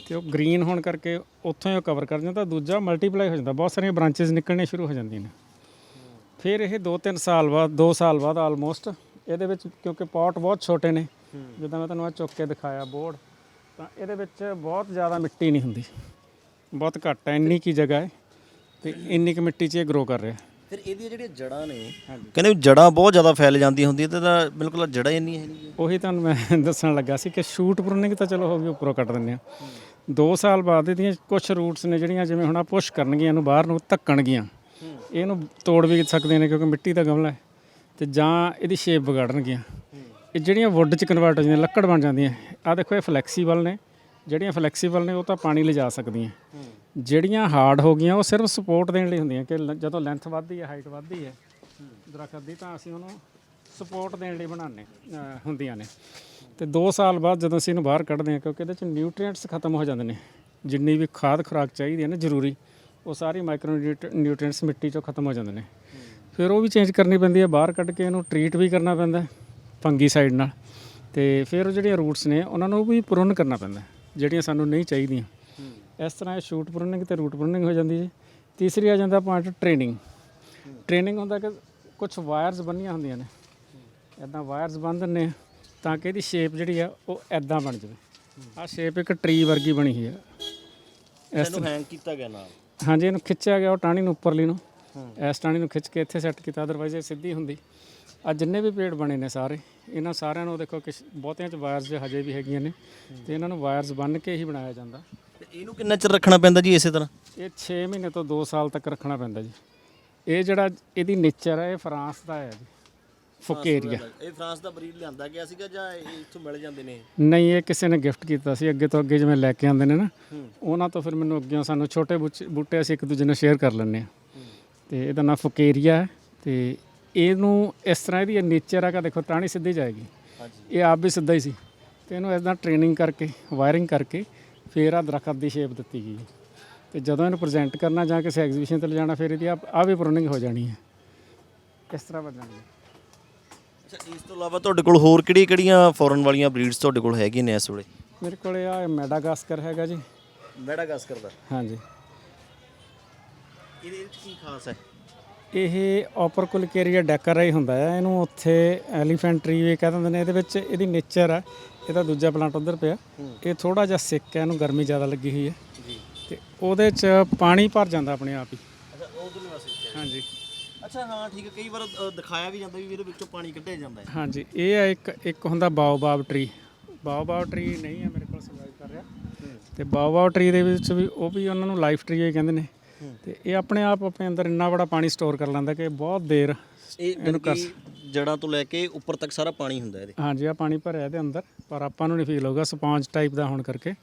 ਤੇ ਉਹ ਗ੍ਰੀਨ ਹੋਣ ਕਰਕੇ ਉੱਥੋਂ ਹੀ ਉਹ ਕਵਰ ਕਰ ਜਾਂਦਾ ਦੂਜਾ ਮਲਟੀਪਲਾਈ ਹੋ ਜਾਂਦਾ। ਬਹੁਤ ਸਾਰੀਆਂ ਬ੍ਰਾਂਚਸ ਨਿਕਲਣੇ ਸ਼ੁਰੂ ਹੋ ਜਾਂਦੀਆਂ ਨੇ। ਫਿਰ ਇਹ 2-3 ਸਾਲ ਬਾਅਦ 2 ਸਾਲ ਬਾਅਦ ਆਲਮੋਸਟ ਇਹਦੇ ਵਿੱਚ ਕਿਉਂਕਿ ਪੌਟ ਬਹੁਤ ਛੋਟੇ ਨੇ ਜਿੱਦਾਂ ਮੈਂ ਤੁਹਾਨੂੰ ਆ ਚੁੱਕ ਕੇ ਦਿਖਾਇਆ ਬੋਰਡ ਤਾਂ ਇਹਦੇ ਵਿੱਚ ਬਹੁਤ ਜ਼ਿਆਦਾ ਮਿੱਟੀ ਨਹੀਂ ਹੁੰਦੀ। ਬਹੁਤ ਘੱਟ ਹੈ ਇੰਨੀ ਕੀ ਜਗ੍ਹਾ ਹੈ ਤੇ ਇੰਨੀ ਕੁ ਮਿੱਟੀ 'ਚ ਇਹ ਗਰੋ ਕਰ ਰਿਹਾ। ਫਿਰ ਇਹਦੀਆਂ ਜਿਹੜੀਆਂ ਜੜਾਂ ਨੇ ਕਹਿੰਦੇ ਜੜਾਂ ਬਹੁਤ ਜ਼ਿਆਦਾ ਫੈਲ ਜਾਂਦੀਆਂ ਹੁੰਦੀਆਂ ਤੇ ਤਾਂ ਬਿਲਕੁਲ ਜੜਾਂ ਨਹੀਂ ਹੈ ਨਹੀਂ ਉਹੀ ਤੁਹਾਨੂੰ ਮੈਂ ਦੱਸਣ ਲੱਗਾ ਸੀ ਕਿ ਸ਼ੂਟ ਪ੍ਰੂਨਿੰਗ ਤਾਂ ਚਲੋ ਹੋ ਗਈ ਉੱਪਰੋਂ ਕੱਟ ਦਿੰਦੇ ਆ 2 ਸਾਲ ਬਾਅਦ ਇਹਦੀਆਂ ਕੁਝ ਰੂਟਸ ਨੇ ਜਿਹੜੀਆਂ ਜਿਵੇਂ ਹੁਣ ਆ ਪੁਸ਼ ਕਰਨਗੀਆਂ ਇਹਨੂੰ ਬਾਹਰ ਨੂੰ ਧੱਕਣਗੀਆਂ। ਇਹਨੂੰ ਤੋੜ ਵੀ ਸਕਦੇ ਨੇ ਕਿਉਂਕਿ ਮਿੱਟੀ ਦਾ ਗਮਲਾ ਹੈ ਤੇ ਜਾਂ ਇਹਦੀ ਸ਼ੇਪ ਵਿਗਾੜਨਗੀਆਂ। ਇਹ ਜਿਹੜੀਆਂ ਵੁੱਡ ਚ ਕਨਵਰਟ ਹੋ ਜਾਂਦੀਆਂ ਲੱਕੜ ਬਣ ਜਾਂਦੀਆਂ। ਆ ਦੇਖੋ ਇਹ ਫਲੈਕਸੀਬਲ ਨੇ। ਜਿਹੜੀਆਂ ਫਲੈਕਸੀਬਲ ਨੇ ਉਹ ਤਾਂ ਪਾਣੀ ਲਿਜਾ ਸਕਦੀਆਂ। ਜਿਹੜੀਆਂ ਹਾਰਡ ਹੋ ਗਈਆਂ ਉਹ ਸਿਰਫ ਸਪੋਰਟ ਦੇਣ ਲਈ ਹੁੰਦੀਆਂ ਕਿ ਲ- ਜਦੋਂ ਲੈਂਥ ਵੱਧਦੀ ਹੈ ਹਾਈਟ ਵੱਧਦੀ ਹੈ ਦਰਖਤ ਦੀ ਤਾਂ ਅਸੀਂ ਉਹਨੂੰ ਸਪੋਰਟ ਦੇਣ ਲਈ ਬਣਾਉਂਦੇ ਅ, ਹੁੰਦੀਆਂ ਨੇ। ਤੇ 2 ਸਾਲ ਬਾਅਦ ਜਦੋਂ ਅਸੀਂ ਇਹਨੂੰ ਬਾਹਰ ਕੱਢਦੇ ਹਾਂ ਕਿਉਂਕਿ ਇਹਦੇ ਚ ਨਿਊਟ੍ਰੀਐਂਟਸ ਖਤਮ ਹੋ ਜਾਂਦੇ ਨੇ। ਜਿੰਨੀ ਵੀ ਖਾਦ ਖੁਰਾਕ ਚਾਹੀਦੀ ਹੈ ਨਾ ਜ਼ਰੂਰੀ। ਉਹ ਸਾਰੀ ਮਾਈਕਰੋ ਨਿਊਟ੍ਰੀਐਂਟਸ ਮਿੱਟੀ ਚੋਂ ਖਤਮ ਹੋ ਜਾਂਦੇ ਨੇ। ਫਿਰ ਉਹ ਵੀ ਚੇਂਜ ਕਰਨੀ ਪੈਂਦੀ ਹੈ ਬਾਹਰ ਕੱਢ ਕੇ ਇਹਨੂੰ ਟਰੀਟ ਵੀ ਕਰਨਾ ਪੈਂਦਾ ਫੰਗੀ ਸਾਈਡ ਨਾਲ। ਤੇ ਫਿਰ ਉਹ ਜਿਹੜੀਆਂ ਰੂਟਸ ਨੇ ਉਹਨਾਂ ਨੂੰ ਵੀ ਪ੍ਰੁਨ ਕਰਨਾ ਪੈਂਦਾ ਜਿਹੜੀਆਂ ਸਾਨੂੰ ਨਹੀਂ ਚਾਹੀਦੀਆਂ। ਇਸ ਤਰ੍ਹਾਂ ਇਹ ਸ਼ੂਟ ਪ੍ਰੂਨਿੰਗ ਤੇ ਰੂਟ ਪ੍ਰੂਨਿੰਗ ਹੋ ਜਾਂਦੀ ਜੀ ਤੀਸਰੀ ਆ ਜਾਂਦਾ ਪੁਆਇੰਟ ਟ੍ਰੇਨਿੰਗ ਟ੍ਰੇਨਿੰਗ ਹੁੰਦਾ ਕਿ ਕੁਝ ਵਾਇਰਸ ਬੰਨੀਆਂ ਹੁੰਦੀਆਂ ਨੇ। ਇਦਾਂ ਵਾਇਰਸ ਬੰਨ ਦਿੰਦੇ ਆ ਤਾਂ ਕਿ ਇਹਦੀ ਸ਼ੇਪ ਜਿਹੜੀ ਆ ਉਹ ਇਦਾਂ ਬਣ ਜਾਵੇ। ਆ ਸ਼ੇਪ ਇੱਕ ਟਰੀ ਵਰਗੀ ਬਣੀ ਹੋਈ ਆ। ਇਸ ਇਹਨੂੰ ਹੈਂਗ ਕੀਤਾ ਗਿਆ ਨਾਲ ਹਾਂਜੀ ਇਹਨੂੰ ਖਿੱਚਿਆ ਗਿਆ ਉਹ ਟਾਣੀ ਨੂੰ ਉੱਪਰਲੀ ਨੂੰ। ਇਸ ਟਾਣੀ ਨੂੰ ਖਿੱਚ ਕੇ ਇੱਥੇ ਸੈੱਟ ਕੀਤਾ ਅਦਰਵਾਈਜ਼ ਇਹ ਸਿੱਧੀ ਹੁੰਦੀ। ਆ ਜਿੰਨੇ ਵੀ ਪੇੜ ਬਣੇ ਨੇ ਸਾਰੇ ਇਹਨਾਂ ਸਾਰਿਆਂ ਨੂੰ ਦੇਖੋ ਕਿ ਬਹੁਤਿਆਂ ਚ ਵਾਇਰਸ ਹਜੇ ਵੀ ਹੈਗੀਆਂ ਨੇ ਤੇ ਇਹਨਾਂ ਨੂੰ ਵਾਇਰਸ ਬੰਨ ਕੇ ਹੀ ਬਣਾਇਆ ਜਾਂਦਾ। ਤੇ ਇਹਨੂੰ ਕਿੰਨਾ ਚਿਰ ਰੱਖਣਾ ਪੈਂਦਾ ਜੀ ਇਸੇ ਤਰ੍ਹਾਂ? ਇਹ 6 ਮਹੀਨੇ ਤੋਂ 2 ਸਾਲ ਤੱਕ ਰੱਖਣਾ ਪੈਂਦਾ ਜੀ। ਇਹ ਜਿਹੜਾ ਇਹਦੀ ਨੇਚਰ ਹੈ ਇਹ ਫਰਾਂਸ ਦਾ ਹੈ ਜੀ। ਫੁਕੇਰੀਆ ਇਹ ਫਰਾਂਸ ਦਾ ਬਰੀਡ ਲਿਆਂਦਾ ਗਿਆ ਸੀਗਾ ਜਾਂ ਇਹ ਇੱਥੋਂ ਮਿਲ ਜਾਂਦੇ ਨੇ? ਨਹੀਂ ਇਹ ਕਿਸੇ ਨੇ ਗਿਫਟ ਕੀਤਾ ਸੀ ਅੱਗੇ ਤੋਂ ਅੱਗੇ ਜਿਵੇਂ ਲੈ ਕੇ ਆਉਂਦੇ ਨੇ ਨਾ ਉਹਨਾਂ ਤੋਂ ਫਿਰ ਮੈਨੂੰ ਅੱਗੇ ਸਾਨੂੰ ਛੋਟੇ ਬੁੱਚ- ਬੂਟੇ ਅਸੀਂ ਇੱਕ ਦੂਜੇ ਨਾਲ ਸ਼ੇਅਰ ਕਰ ਲੈਂਦੇ ਆ ਤੇ ਇਹਦਾ ਨਾਮ ਫੁਕੇਰੀਆ ਹੈ ਤੇ ਇਹਨੂੰ ਇਸ ਤਰ੍ਹਾਂ ਇਹਦੀ ਨੇਚਰ ਹੈਗਾ ਦੇਖੋ ਟਾਣੀ ਸਿੱਧੀ ਜਾਏਗੀ। ਹਾਂਜੀ। ਇਹ ਆਪ ਵੀ ਸਿੱਧਾ ਹੀ ਸੀ। ਤੇ ਇਹਨੂੰ ਇਦਾਂ ਟ੍ਰੇਨਿੰਗ ਕਰਕੇ ਵਾਇਰਿੰਗ ਕਰਕੇ ਫਿਰ ਆ ਦਰਖਤ ਦੀ ਸ਼ੇਪ ਦਿੱਤੀ ਗਈ ਤੇ ਜਦੋਂ ਇਹਨੂੰ ਪ੍ਰੈਜ਼ੈਂਟ ਕਰਨਾ ਜਾਂ ਕਿਸੇ ਐਗਜ਼ੀਬਿਸ਼ਨ ਤੇ ਲਿਜਾਣਾ ਫਿਰ ਇਹਦੀ ਆ ਵੀ ਪ੍ਰੂਨਿੰਗ ਹੋ ਜਾਣੀ ਹੈ। ਇਸ ਤਰ੍ਹਾਂ ਬਣ ਜਾਣੀ ਹੈ। ਅੱਛਾ ਇਸ ਤੋਂ ਇਲਾਵਾ ਤੁਹਾਡੇ ਕੋਲ ਹੋਰ ਕਿਹੜੀ ਕਿਹੜੀਆਂ ਫੋਰਨ ਵਾਲੀਆਂ ਬਰੀਡਸ ਤੁਹਾਡੇ ਕੋਲ ਹੈਗੀਆਂ ਨੇ ਇਸ ਵੇਲੇ? ਮੇਰੇ ਕੋਲੇ ਆ ਮੈਡਾਗਾਸਕਰ ਹੈਗਾ ਜੀ। ਮੈਡਾਗਾਸਕਰ ਦਾ? ਹਾਂਜੀ। ਇਹਦੇ ਵਿੱਚ ਕੀ ਖਾਸ ਹੈ? ਇਹ ਓਪਰਕੁਲਕੇਰੀਆ ਡੈਕਰ ਹੀ ਹੁੰਦਾ ਹੈ। ਇਹਨੂੰ ਉੱਥੇ ਐਲੀਫੈਂਟ ਟਰੀ ਵੀ ਕਹਿ ਦਿੰਦੇ ਨੇ। ਇਹਦੇ ਵਿੱਚ ਇਹਦੀ ਨੇਚਰ ਆ। ਇਹਦਾ ਦੂਜਾ ਪਲਾਂਟ ਉਧਰ ਪਿਆ। ਇਹ ਥੋੜਾ ਜਿਹਾ ਸਿੱਕ ਹੈ। ਇਹਨੂੰ ਗਰਮੀ ਜ਼ਿਆਦਾ ਲੱਗੀ ਹੋਈ ਹੈ। ਜੀ। ਤੇ ਉਹਦੇ 'ਚ ਪਾਣੀ ਭਰ ਜਾਂਦਾ ਆਪਣੇ ਆਪ ਹੀ। ਅੱਛਾ ਪਾਸੇ ਹਾਂਜੀ। ਅੱਛਾ ਹਾਂ ਠੀਕ ਹੈ। ਕਈ ਵਾਰ ਅ, ਦਿਖਾਇਆ ਵੀ ਜਾਂਦਾ ਵੀ ਇਹਦੇ ਵਿੱਚੋਂ ਪਾਣੀ ਕੱਢਿਆ ਜਾਂਦਾ ਹੈ। ਹਾਂਜੀ ਇਹ ਹੈ ਇੱਕ ਇੱਕ ਹੁੰਦਾ ਬਾਓਬਾਬ ਟਰੀ ਬਾਓਬਾਬ ਟਰੀ ਨਹੀਂ ਹੈ ਮੇਰੇ ਕੋਲ ਸਰਵਾਈਵ ਕਰ ਰਿਹਾ। ਤੇ ਬਾਓਬਾਬ ਟਰੀ ਦੇ ਵਿੱਚ ਵੀ ਉਹ ਵੀ ਉਹਨਾਂ ਨੂੰ ਲਾਈਫ ਟਰੀ ਹੀ ਕਹਿੰਦੇ ਨੇ। ਤੇ ਇਹ ਆਪਣੇ ਆਪ ਆਪਣੇ ਅੰਦਰ ਇੰਨਾ ਬੜਾ ਪਾਣੀ ਸਟੋਰ ਕਰ ਲੈਂਦਾ ਕਿ ਬਹੁਤ ਦੇਰ ਇਹ ਇਹਨੂੰ ਜੜਾਂ ਤੋਂ ਲੈ ਕੇ ਉੱਪਰ ਤੱਕ ਸਾਰਾ ਪਾਣੀ ਹੁੰਦਾ ਇਹਦੇ। ਹਾਂਜੀ ਆ ਪਾਣੀ ਭਰਿਆ ਇਹਦੇ ਅੰਦਰ ਪਰ ਆਪਾਂ ਨੂੰ ਨਹੀਂ ਫੀਲ ਹੋਊਗਾ ਸਪੌਂਜ ਟਾਈਪ ਦਾ ਹੋਣ ਕਰਕੇ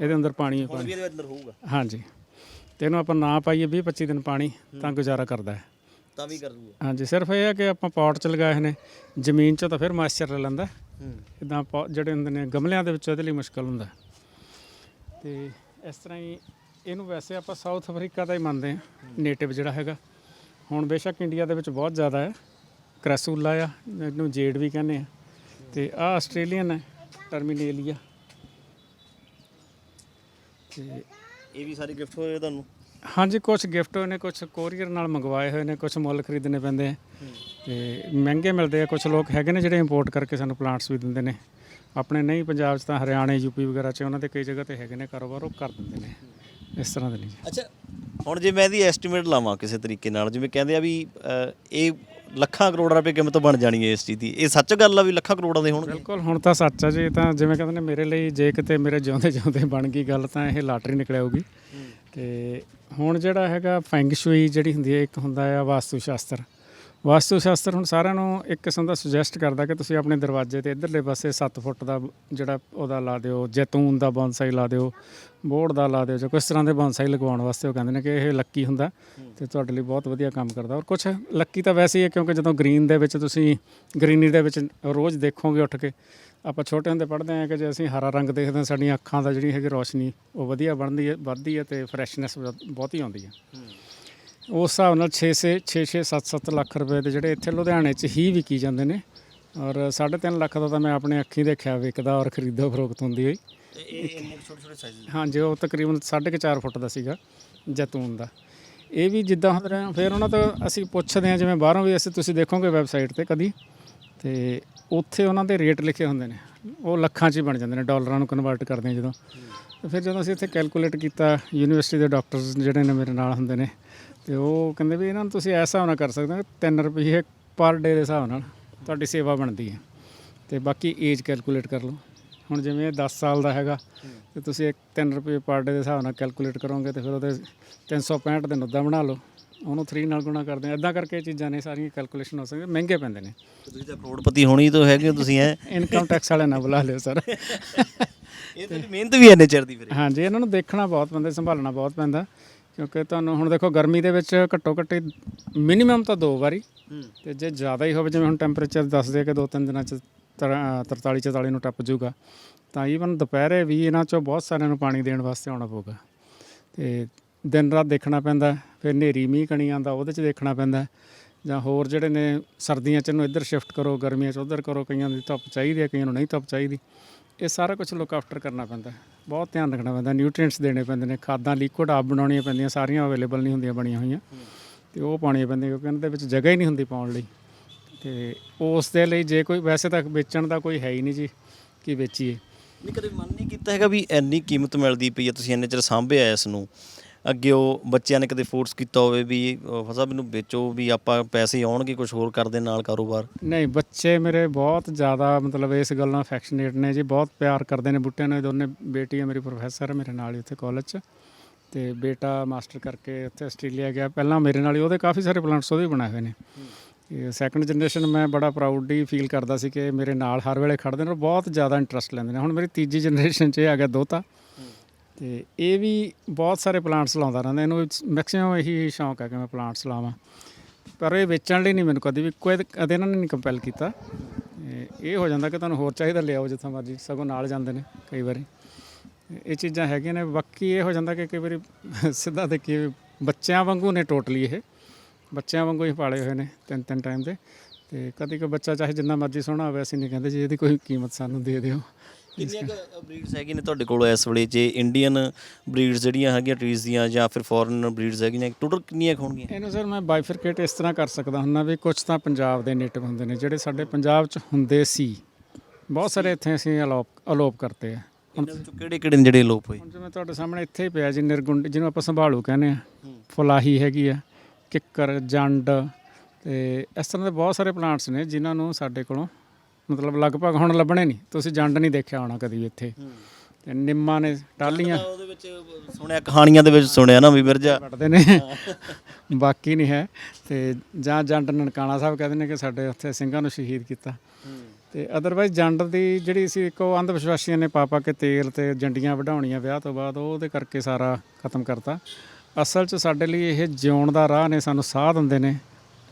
ਇਹਦੇ ਅੰਦਰ ਪਾਣੀ ਹੀ ਪਾਣੀ ਵੀ ਇਹਦੇ ਅੰਦਰ ਹੋਊਗਾ। ਹਾਂਜੀ। ਤੇ ਇਹਨੂੰ ਆਪਾਂ ਨਾ ਪਾਈਏ 20 25 ਦਿਨ ਪਾਣੀ ਤਾਂ ਗੁਜ਼ਾਰਾ ਕਰਦਾ ਹੈ। ਤਾਂ ਵੀ ਕਰ ਦੂਗਾ। ਹਾਂਜੀ ਸਿਰਫ ਇਹ ਹੈ ਕਿ ਆਪਾਂ ਪੌਟ ਚ ਲਗਾਏ ਨੇ ਜ਼ਮੀਨ ਚੋਂ ਤਾਂ ਫਿਰ ਮਾਇਸਚਰ ਲੈ ਲੈਂਦਾ। ਹੂੰ। ਇਦਾਂ ਜਿਹੜੇ ਹੁੰਦੇ ਨੇ ਗਮਲਿਆਂ ਦੇ ਵਿੱਚ ਇਹਦੇ ਲਈ ਮੁਸ਼ਕਲ ਹੁੰਦਾ। ਤੇ ਇਸ ਤਰ੍ਹਾਂ ਹੀ ਇਹਨੂੰ ਵੈਸੇ ਆਪਾਂ ਸਾਊਥ ਅਫਰੀਕਾ ਦਾ ਹੀ ਮੰਨਦੇ ਹਾਂ ਨੇਟਿਵ ਜਿਹੜਾ ਹੈਗਾ। ਹੁਣ ਬੇਸ਼ੱਕ ਇੰਡੀਆ ਦੇ ਵਿੱਚ ਬਹੁਤ ਜ਼ਿਆਦਾ ਹੈ। ਕ੍ਰੈਸੂਲਾ ਆ ਇਹਨੂੰ ਜੇਡ ਵੀ ਕਹਿੰਦੇ ਆ। ਤੇ ਆ ਆਸਟ੍ਰੇਲੀਅਨ ਹੈ ਟਰਮੀਨੇਲੀਆ। ਤੇ ਇਹ ਵੀ ਸਾਰੇ ਗਿਫਟ ਹੋਏ ਤੁਹਾਨੂੰ? ਹਾਂਜੀ ਕੁਝ ਗਿਫਟ ਹੋਏ ਨੇ ਕੁਝ ਕੋਰੀਅਰ ਨਾਲ ਮੰਗਵਾਏ ਹੋਏ ਨੇ ਕੁਝ ਮੁੱਲ ਖਰੀਦਣੇ ਪੈਂਦੇ ਆ। ਤੇ ਮਹਿੰਗੇ ਮਿਲਦੇ ਆ ਕੁਝ ਲੋਕ ਹੈਗੇ ਨੇ ਜਿਹੜੇ ਇੰਪੋਰਟ ਕਰਕੇ ਸਾਨੂੰ ਪਲਾਂਟਸ ਵੀ ਦਿੰਦੇ ਨੇ। ਆਪਣੇ ਨਹੀਂ ਪੰਜਾਬ 'ਚ ਤਾਂ ਹਰਿਆਣੇ ਯੂਪੀ ਵਗੈਰਾ 'ਚ ਉਹਨਾਂ ਦੇ ਕਈ ਜਗ੍ਹਾ ਤੇ ਹੈਗੇ ਨੇ ਕਾਰੋਬਾਰ ਉਹ ਕਰ ਦਿੰਦੇ ਨੇ। ਇਸ ਤਰ੍ਹਾਂ ਦੇ ਨਹੀਂ ਅੱਛਾ ਹੁਣ ਜੇ ਮੈਂ ਇਹਦੀ ਐਸਟੀਮੇਟ ਲਾਵਾਂ ਕਿਸੇ ਤਰੀਕੇ ਨਾਲ ਜਿਵੇਂ ਕਹਿੰਦੇ ਆ ਵੀ ਅ, ਇਹ ਲੱਖਾਂ ਕਰੋੜ ਰੁਪਏ ਕੀਮਤ ਬਣ ਜਾਣੀ ਹੈ ਇਸ ਚੀਜ਼ ਦੀ। ਇਹ ਸੱਚ ਗੱਲ ਆ ਵੀ ਲੱਖਾਂ ਕਰੋੜਾਂ ਦੇ ਹੋਣਗੇ? ਬਿਲਕੁਲ ਹੁਣ ਤਾਂ ਸੱਚ ਆ ਜੀ ਇਹ ਤਾਂ ਜਿਵੇਂ ਕਹਿੰਦੇ ਨੇ ਮੇਰੇ ਲਈ ਜੇ ਕਿਤੇ ਮੇਰੇ ਜਿਉਂਦੇ ਜਿਉਂਦੇ ਬਣ ਗਈ ਗੱਲ ਤਾਂ ਇਹ ਲਾਟਰੀ ਨਿਕਲ ਆਊਗੀ। ਤੇ ਹੁਣ ਜਿਹੜਾ ਹੈਗਾ ਫੈਂਗ ਸ਼ੂਈ ਜਿਹੜੀ ਹੁੰਦੀ ਹੈ, ਇੱਕ ਹੁੰਦਾ ਆ ਵਾਸਤੂ ਸ਼ਾਸਤਰ ਵਾਸਤੂ ਸ਼ਾਸਤਰ ਹੁਣ ਸਾਰਿਆਂ ਨੂੰ ਇੱਕ ਕਿਸਮ ਦਾ ਸੁਜੈਸਟ ਕਰਦਾ ਕਿ ਤੁਸੀਂ ਆਪਣੇ ਦਰਵਾਜ਼ੇ ਤੇ ਇਧਰਲੇ ਪਾਸੇ 7 ਫੁੱਟ ਦਾ ਜਿਹੜਾ ਉਹਦਾ ਲਾ ਦਿਓ, ਜੈਤੂਨ ਦਾ ਬੌਂਸਾਈ ਲਾ ਦਿਓ ਬੋਰਡ ਦਾ ਲਾ ਦਿਓ, ਜਾਂ ਕਿਸ ਤਰ੍ਹਾਂ ਦੇ ਬੌਂਸਾਈ ਲਗਵਾਉਣ ਵਾਸਤੇ ਉਹ ਕਹਿੰਦੇ ਨੇ ਕਿ ਇਹ ਲੱਕੀ ਹੁੰਦਾ ਤੇ ਤੁਹਾਡੇ ਲਈ ਬਹੁਤ ਵਧੀਆ ਕੰਮ ਕਰਦਾ। ਔਰ ਕੁਝ ਲੱਕੀ ਤਾਂ ਵੈਸੇ ਹੀ ਹੈ, ਕਿਉਂਕਿ ਜਦੋਂ ਗ੍ਰੀਨ ਦੇ ਵਿੱਚ ਤੁਸੀਂ ਗ੍ਰੀਨਰੀ ਦੇ ਵਿੱਚ ਰੋਜ਼ ਦੇਖੋਗੇ ਉੱਠ ਕੇ ਆਪਾਂ ਛੋਟੇ ਹੁੰਦੇ ਪੜ੍ਹਦੇ ਹਾਂ ਕਿ ਜੇ ਅਸੀਂ ਹਰਾ ਰੰਗ ਦੇਖਦੇ ਹਾਂ ਸਾਡੀਆਂ ਅੱਖਾਂ ਦਾ ਜਿਹੜੀ ਹੈਗੀ ਰੋਸ਼ਨੀ ਉਹ ਵਧੀਆ ਬਣਦੀ ਹੈ ਵੱਧਦੀ ਹੈ ਤੇ ਫਰੈਸ਼ਨੈਸ ਬਹੁਤ ਆਉਂਦੀ ਹੈ। ਉਸ ਹਿਸਾਬ ਨਾਲ 6 ਸੇ 6 6 7 7 ਲੱਖ ਰੁਪਏ ਦੇ ਜਿਹੜੇ ਇੱਥੇ ਲੁਧਿਆਣੇ 'ਚ ਹੀ ਵਿਕੀ ਜਾਂਦੇ ਨੇ ਔਰ 3.5 ਲੱਖ ਦਾ ਤਾਂ ਮੈਂ ਆਪਣੇ ਅੱਖੀਂ ਦੇਖਿਆ ਵਿਕਦਾ ਔਰ ਖਰੀਦੋ ਫਰੋਖਤ ਹੁੰਦੀ ਹੋਈ ਇਹ ਇੰਨੇ ਛੋਟੇ ਛੋਟੇ ਸਾਈਜ਼ ਹਾਂਜੀ ਉਹ ਤਕਰੀਬਨ 4.5 ਫੁੱਟ ਦਾ ਸੀਗਾ ਜੈਤੂਨ ਦਾ। ਇਹ ਵੀ ਜਿੱਦਾਂ ਹੁੰਦੇ ਰਹੇ ਫਿਰ ਉਹਨਾਂ ਤੋਂ ਅਸੀਂ ਪੁੱਛਦੇ ਹਾਂ ਜਿਵੇਂ ਬਾਹਰੋਂ ਵੀ ਅਸੀਂ ਤੁਸੀਂ ਦੇਖੋਗੇ ਵੈਬਸਾਈਟ ਤੇ ਕਦੀ ਤੇ ਉੱਥੇ ਉਹਨਾਂ ਦੇ ਰੇਟ ਲਿਖੇ ਹੁੰਦੇ ਨੇ। ਉਹ ਲੱਖਾਂ 'ਚ ਹੀ ਬਣ ਜਾਂਦੇ ਨੇ, ਡਾਲਰਾਂ ਨੂੰ ਕਨਵਰਟ ਕਰਦੇ ਹਾਂ ਜਦੋਂ। ਤੇ ਫਿਰ ਜਦੋਂ ਅਸੀਂ ਇੱਥੇ ਕੈਲਕੂਲੇਟ ਕੀਤਾ ਯੂਨੀਵਰਸਿਟੀ ਦੇ ਡਾਕਟਰਸ ਜਿਹੜੇ ਨੇ ਮੇਰੇ ਨਾਲ ਹੁੰਦੇ ਨੇ, ਤੇ ਉਹ ਕਹਿੰਦੇ ਵੀ ਇਹਨਾਂ ਨੂੰ ਤੁਸੀਂ ਐਸਾ ਹਿਸਾਬ ਨਾਲ ਕਰ ਸਕਦੇ ਹੋ 3 ਰੁਪਏ ਪਰ ਡੇ ਦੇ ਹਿਸਾਬ ਨਾਲ ਤੁਹਾਡੀ ਸੇਵਾ ਬਣਦੀ ਹੈ। ਤੇ ਬਾਕੀ ਏਜ ਕੈਲਕੂਲੇਟ ਕਰ ਲਓ। ਹੁਣ ਜਿਵੇਂ ਇਹ 10 ਸਾਲ ਦਾ ਹੈਗਾ, ਤੇ ਤੁਸੀਂ 3 ਰੁਪਏ ਪਰ ਡੇ ਦੇ ਹਿਸਾਬ ਨਾਲ ਕੈਲਕੂਲੇਟ ਕਰੋਗੇ, ਤੇ ਫਿਰ ਉਹਦੇ 365 ਦਿਨ ਉੱਦਾਂ ਬਣਾ ਲਓ। ਉਹਨੂੰ 3 ਨਾਲ ਗੁਣਾ ਕਰਦੇ ਆ ਇਦਾਂ ਕਰਕੇ ਇਹ ਚੀਜ਼ਾਂ ਨੇ ਸਾਰੀਆਂ ਕੈਲਕੂਲੇਸ਼ਨ ਹੋ ਸਕਦੀਆਂ। ਮਹਿੰਗੇ ਪੈਂਦੇ ਨੇ। ਤੁਸੀਂ ਤਾਂ ਕਰੋੜਪਤੀ ਹੋਣੀ ਤਾਂ ਹੈਗੇ ਹੋ ਤੁਸੀਂ ਐ ਇਨਕਮ ਟੈਕਸ ਵਾਲਿਆਂ ਨਾਲ ਬੁਲਾ ਲਿਓ ਸਰ। ਇਹ ਤਾਂ ਮਿਹਨਤ ਵੀ ਐਨੇ ਚਿਰ ਦੀ ਫਿਰ। ਹਾਂਜੀ ਇਹਨਾਂ ਨੂੰ ਦੇਖਣਾ ਬਹੁਤ ਪੈਂਦਾ ਸੰਭਾਲਣਾ ਬਹੁਤ ਪੈਂਦਾ। ਕਿਉਂਕਿ ਤੁਹਾਨੂੰ ਹੁਣ ਦੇਖੋ ਗਰਮੀ ਦੇ ਵਿੱਚ ਘੱਟੋ ਘੱਟ ਮਿਨੀਮਮ ਤਾਂ ਦੋ ਵਾਰੀ। ਤੇ ਜੇ ਜ਼ਿਆਦਾ ਹੀ ਹੋਵੇ ਜਿਵੇਂ ਹੁਣ ਟੈਂਪਰੇਚਰ ਦੱਸਦੇ ਆ ਕਿ ਦੋ ਤਿੰਨ ਦਿਨਾਂ ਚ 43 44 ਨੂੰ ਟੱਪ ਜਾਊਗਾ। ਤਾਂ ਈਵਨ ਦੁਪਹਿਰੇ ਵੀ ਇਹਨਾਂ ਚੋਂ ਬਹੁਤ ਸਾਰਿਆਂ ਨੂੰ ਪਾਣੀ ਦੇਣ ਵਾਸਤੇ ਆਉਣਾ ਪਊਗਾ। ਤੇ ਦਿਨ ਰਾਤ ਦੇਖਣਾ ਪੈਂਦਾ ਫਿਰ ਹਨੇਰੀ ਮੀਂਹ ਕਣੀ ਆਉਂਦਾ, ਉਹਦੇ ਚ ਦੇਖਣਾ ਪੈਂਦਾ ਜਾਂ ਹੋਰ ਜਿਹੜੇ ਨੇ ਸਰਦੀਆਂ ਚ ਇਹਨੂੰ ਇੱਧਰ ਸ਼ਿਫਟ ਕਰੋ, ਗਰਮੀਆਂ ਚ ਉੱਧਰ ਕਰੋ, ਕਈਆਂ ਦੀ ਧੁੱਪ ਚਾਹੀਦੀ ਹੈ, ਕਈਆਂ ਨੂੰ ਨਹੀਂ ਧੁੱਪ ਚਾਹੀਦੀ। ਇਹ ਸਾਰਾ ਕੁਝ ਲੁੱਕ ਆਫਟਰ ਕਰਨਾ ਪੈਂਦਾ ਬਹੁਤ ਧਿਆਨ ਰੱਖਣਾ ਪੈਂਦਾ ਨਿਊਟ੍ਰੀਐਂਟਸ ਦੇਣੇ ਪੈਂਦੇ ਨੇ, ਖਾਦਾਂ ਲਿਕੁਇਡ ਆਪ ਬਣਾਉਣੀਆਂ ਪੈਂਦੀਆਂ, ਸਾਰੀਆਂ ਅਵੇਲੇਬਲ ਨਹੀਂ ਹੁੰਦੀਆਂ ਬਣੀਆਂ ਹੋਈਆਂ। ਤੇ ਉਹ ਪਾਉਣੀਆਂ ਪੈਂਦੀਆਂ ਕਿਉਂਕਿ ਇਹਨਾਂ ਦੇ ਵਿੱਚ ਜਗ੍ਹਾ ਹੀ ਨਹੀਂ ਹੁੰਦੀ ਪਾਉਣ ਲਈ। ਤੇ ਉਸ ਦੇ ਲਈ ਜੇ ਕੋਈ, ਵੈਸੇ ਤਾਂ ਵੇਚਣ ਦਾ ਕੋਈ ਹੈ ਹੀ ਨਹੀਂ ਜੀ, ਕਿ ਵੇਚੀਏ। ਨਹੀਂ, ਕਦੇ ਮਨ ਨਹੀਂ ਕੀਤਾ ਹੈਗਾ ਵੀ ਇੰਨੀ ਕੀਮਤ ਮਿਲਦੀ ਪਈ ਹੈ, ਤੁਸੀਂ ਇੰਨੇ ਚਿਰ ਸਾਂਭਿਆ ਇਸ ਨੂੰ? ਅੱਗੇ ਉਹ ਬੱਚਿਆਂ ਨੇ ਕਦੇ ਫੋਰਸ ਕੀਤਾ ਹੋਵੇ ਵੀ ਫਸਾ ਮੈਨੂੰ ਵੇਚੋ ਵੀ ਆਪਾਂ ਪੈਸੇ ਆਉਣਗੇ ਕੁਝ ਹੋਰ ਕਰਦੇ ਨਾਲ ਕਾਰੋਬਾਰ? ਨਹੀਂ, ਬੱਚੇ ਮੇਰੇ ਬਹੁਤ ਜ਼ਿਆਦਾ ਮਤਲਬ ਇਸ ਗੱਲ ਨਾਲ ਅਫੈਕਸ਼ਨੇਟ ਨੇ ਜੀ, ਬਹੁਤ ਪਿਆਰ ਕਰਦੇ ਨੇ ਬੂਟਿਆਂ ਨਾਲ। ਦੋਨੇ ਬੇਟੀ ਹੈ ਮੇਰੀ ਪ੍ਰੋਫੈਸਰ ਹੈ ਮੇਰੇ ਨਾਲ ਹੀ ਉੱਥੇ ਕਾਲਜ 'ਚ। ਤੇ ਬੇਟਾ ਮਾਸਟਰ ਕਰਕੇ ਉੱਥੇ ਆਸਟ੍ਰੇਲੀਆ ਗਿਆ। ਪਹਿਲਾਂ ਮੇਰੇ ਨਾਲ ਹੀ, ਉਹਦੇ ਕਾਫੀ ਸਾਰੇ ਪਲਾਂਟਸ ਉਹਦੇ ਬਣਾਏ ਹੋਏ ਨੇ। ਇਹ ਸੈਕੰਡ ਜਨਰੇਸ਼ਨ ਮੈਂ ਬੜਾ ਪ੍ਰਾਊਡਲੀ ਫੀਲ ਕਰਦਾ ਸੀ ਕਿ ਮੇਰੇ ਨਾਲ ਹਰ ਵੇਲੇ ਖੜਦੇ ਨੇ ਔਰ ਬਹੁਤ ਜ਼ਿਆਦਾ ਇੰਟਰਸਟ ਲੈਂਦੇ ਨੇ। ਹੁਣ ਮੇਰੀ ਤੀਜੀ ਜਨਰੇਸ਼ਨ 'ਚ ਇਹ ਆ ਗਿਆ ਦੋਤਾ। ਤੇ ਇਹ ਵੀ ਬਹੁਤ ਸਾਰੇ ਪਲਾਂਟਸ ਲਾਉਂਦਾ ਰਹਿੰਦਾ। ਇਹਨੂੰ ਮੈਕਸਿਮਮ ਇਹੀ ਸ਼ੌਂਕ ਹੈ ਕਿ ਮੈਂ ਪਲਾਂਟਸ ਲਾਵਾਂ। ਪਰ ਇਹ ਵੇਚਣ ਲਈ ਨਹੀਂ ਮੈਨੂੰ ਕਦੇ ਵੀ ਕੋਈ ਕਦੇ ਇਹਨਾਂ ਨੇ ਨਹੀਂ ਕੰਪੈਲ ਕੀਤਾ। ਇਹ- ਹੋ ਜਾਂਦਾ ਕਿ ਤੁਹਾਨੂੰ ਹੋਰ ਚਾਹੀਦਾ ਲਿਆਓ ਜਿੱਥੋਂ ਮਰਜ਼ੀ, ਸਗੋਂ ਨਾਲ ਜਾਂਦੇ ਨੇ ਕਈ ਵਾਰੀ। ਇਹ ਚੀਜ਼ਾਂ ਹੈਗੀਆਂ ਨੇ, ਬਾਕੀ ਇਹ ਹੋ ਜਾਂਦਾ ਕਿ ਕਈ ਵਾਰੀ ਸਿੱਧਾ ਦੇਖੀਏ ਬੱਚਿਆਂ ਵਾਂਗੂ ਨੇ ਟੋਟਲੀ ਇਹ। ਬੱਚਿਆਂ ਵਾਂਗੂ ਹੀ ਪਾਲੇ ਹੋਏ ਨੇ ਤਿੰਨ ਤਿੰਨ ਟਾਈਮ ਦੇ। ਤੇ ਕਦੀ ਕੋਈ ਬੱਚਾ ਚਾਹੇ ਜਿੰਨਾ ਮਰਜ਼ੀ ਸੋਹਣਾ ਹੋਵੇ, ਅਸੀਂ ਨਹੀਂ ਕਹਿੰਦੇ ਜੀ ਇਹਦੀ ਕੋਈ ਕੀਮਤ ਸਾਨੂੰ ਦੇ ਦਿਓ। ਕਿੰਨੀਆਂ ਕੁ ਬਰੀਡਸ ਹੈਗੀਆਂ ਨੇ ਤੁਹਾਡੇ ਕੋਲ ਇਸ ਵੇਲੇ? ਜੇ ਇੰਡੀਅਨ ਬਰੀਡਸ ਜਿਹੜੀਆਂ ਹੈਗੀਆਂ ਟਰੀਜ਼ ਦੀਆਂ ਜਾਂ ਫਿਰ ਫੋਰਨ ਬਰੀਡਸ ਹੈਗੀਆਂ ਟੋਟਲ ਕਿੰਨੀਆਂ ਕੁ ਹੋਣਗੀਆਂ? ਇਹਨੂੰ ਸਰ ਮੈਂ ਬਾਈਫਰਕੇਟ ਇਸ ਤਰ੍ਹਾਂ ਕਰ ਸਕਦਾ ਹੁੰਦਾ ਵੀ ਕੁਝ ਤਾਂ ਪੰਜਾਬ ਦੇ ਨੇਟਿਵ ਹੁੰਦੇ ਨੇ ਜਿਹੜੇ ਸਾਡੇ ਪੰਜਾਬ 'ਚ ਹੁੰਦੇ ਸੀ। ਬਹੁਤ ਸਾਰੇ ਇੱਥੇ ਅਸੀਂ ਅਲੋਪ ਅਲੋਪ ਕਰਤੇ ਆ। ਇਹਨਾਂ ਵਿੱਚੋਂ ਕਿਹੜੇ ਕਿਹੜੇ ਨੇ ਜਿਹੜੇ ਲੋਪ ਹੋਏ? ਹੁਣ ਜਿਵੇਂ ਤੁਹਾਡੇ ਸਾਹਮਣੇ ਇੱਥੇ ਹੀ ਪਿਆ ਜੀ ਨਿਰਗੁੰਡ ਜਿਹਨੂੰ ਆਪਾਂ ਸੰਭਾਲੂ ਕਹਿੰਦੇ ਆ ਫੁਲਾਹੀ ਹੈਗੀ ਆ ਕਿੱਕਰ ਜੰਡ ਤੇ ਇਸ ਤਰ੍ਹਾਂ ਦੇ ਬਹੁਤ ਸਾਰੇ ਪਲਾਂਟਸ ਨੇ ਜਿਨ੍ਹਾਂ ਨੂੰ ਸਾਡੇ ਕੋਲੋਂ ਮਤਲਬ ਲਗਭਗ ਹੁਣ ਲੱਭਣੇ ਨਹੀਂ। ਤੁਸੀਂ ਜੰਡ ਨਹੀਂ ਦੇਖਿਆ ਹੋਣਾ ਕਦੀ ਇੱਥੇ। ਤੇ ਨਿੰਮਾਂ ਨੇ ਟਾਲੀਆਂ ਉਹਦੇ ਵਿੱਚ ਸੁਣਿਆ ਕਹਾਣੀਆਂ ਦੇ ਵਿੱਚ ਸੁਣਿਆ ਨਾ ਵੀ ਮਿਰਜ਼ਾ ਵੱਢਦੇ ਨੇ। ਬਾਕੀ ਨਹੀਂ ਹੈ। ਤੇ ਜਾਂ ਜੰਡ ਨਨਕਾਣਾ ਸਾਹਿਬ ਕਹਿੰਦੇ ਨੇ ਕਿ ਸਾਡੇ ਉੱਥੇ ਸਿੰਘਾਂ ਨੂੰ ਸ਼ਹੀਦ ਕੀਤਾ। ਤੇ ਅਦਰਵਾਈਜ਼ ਜੰਡ ਦੀ ਜਿਹੜੀ ਸੀ ਇੱਕ ਉਹ ਅੰਧ ਵਿਸ਼ਵਾਸੀਆਂ ਨੇ ਪਾ ਪਾ ਕੇ ਤੇਲ ਤੇ ਜੰਡੀਆਂ ਵਢਾਉਣੀਆਂ ਵਿਆਹ ਤੋਂ ਬਾਅਦ ਉਹ ਉਹਦੇ ਕਰਕੇ ਸਾਰਾ ਖਤਮ ਕਰਤਾ। ਅਸਲ 'ਚ ਸਾਡੇ ਲਈ ਇਹ ਜਿਉਣ ਦਾ ਰਾਹ ਨੇ ਸਾਨੂੰ ਸਾਹ ਦਿੰਦੇ ਨੇ।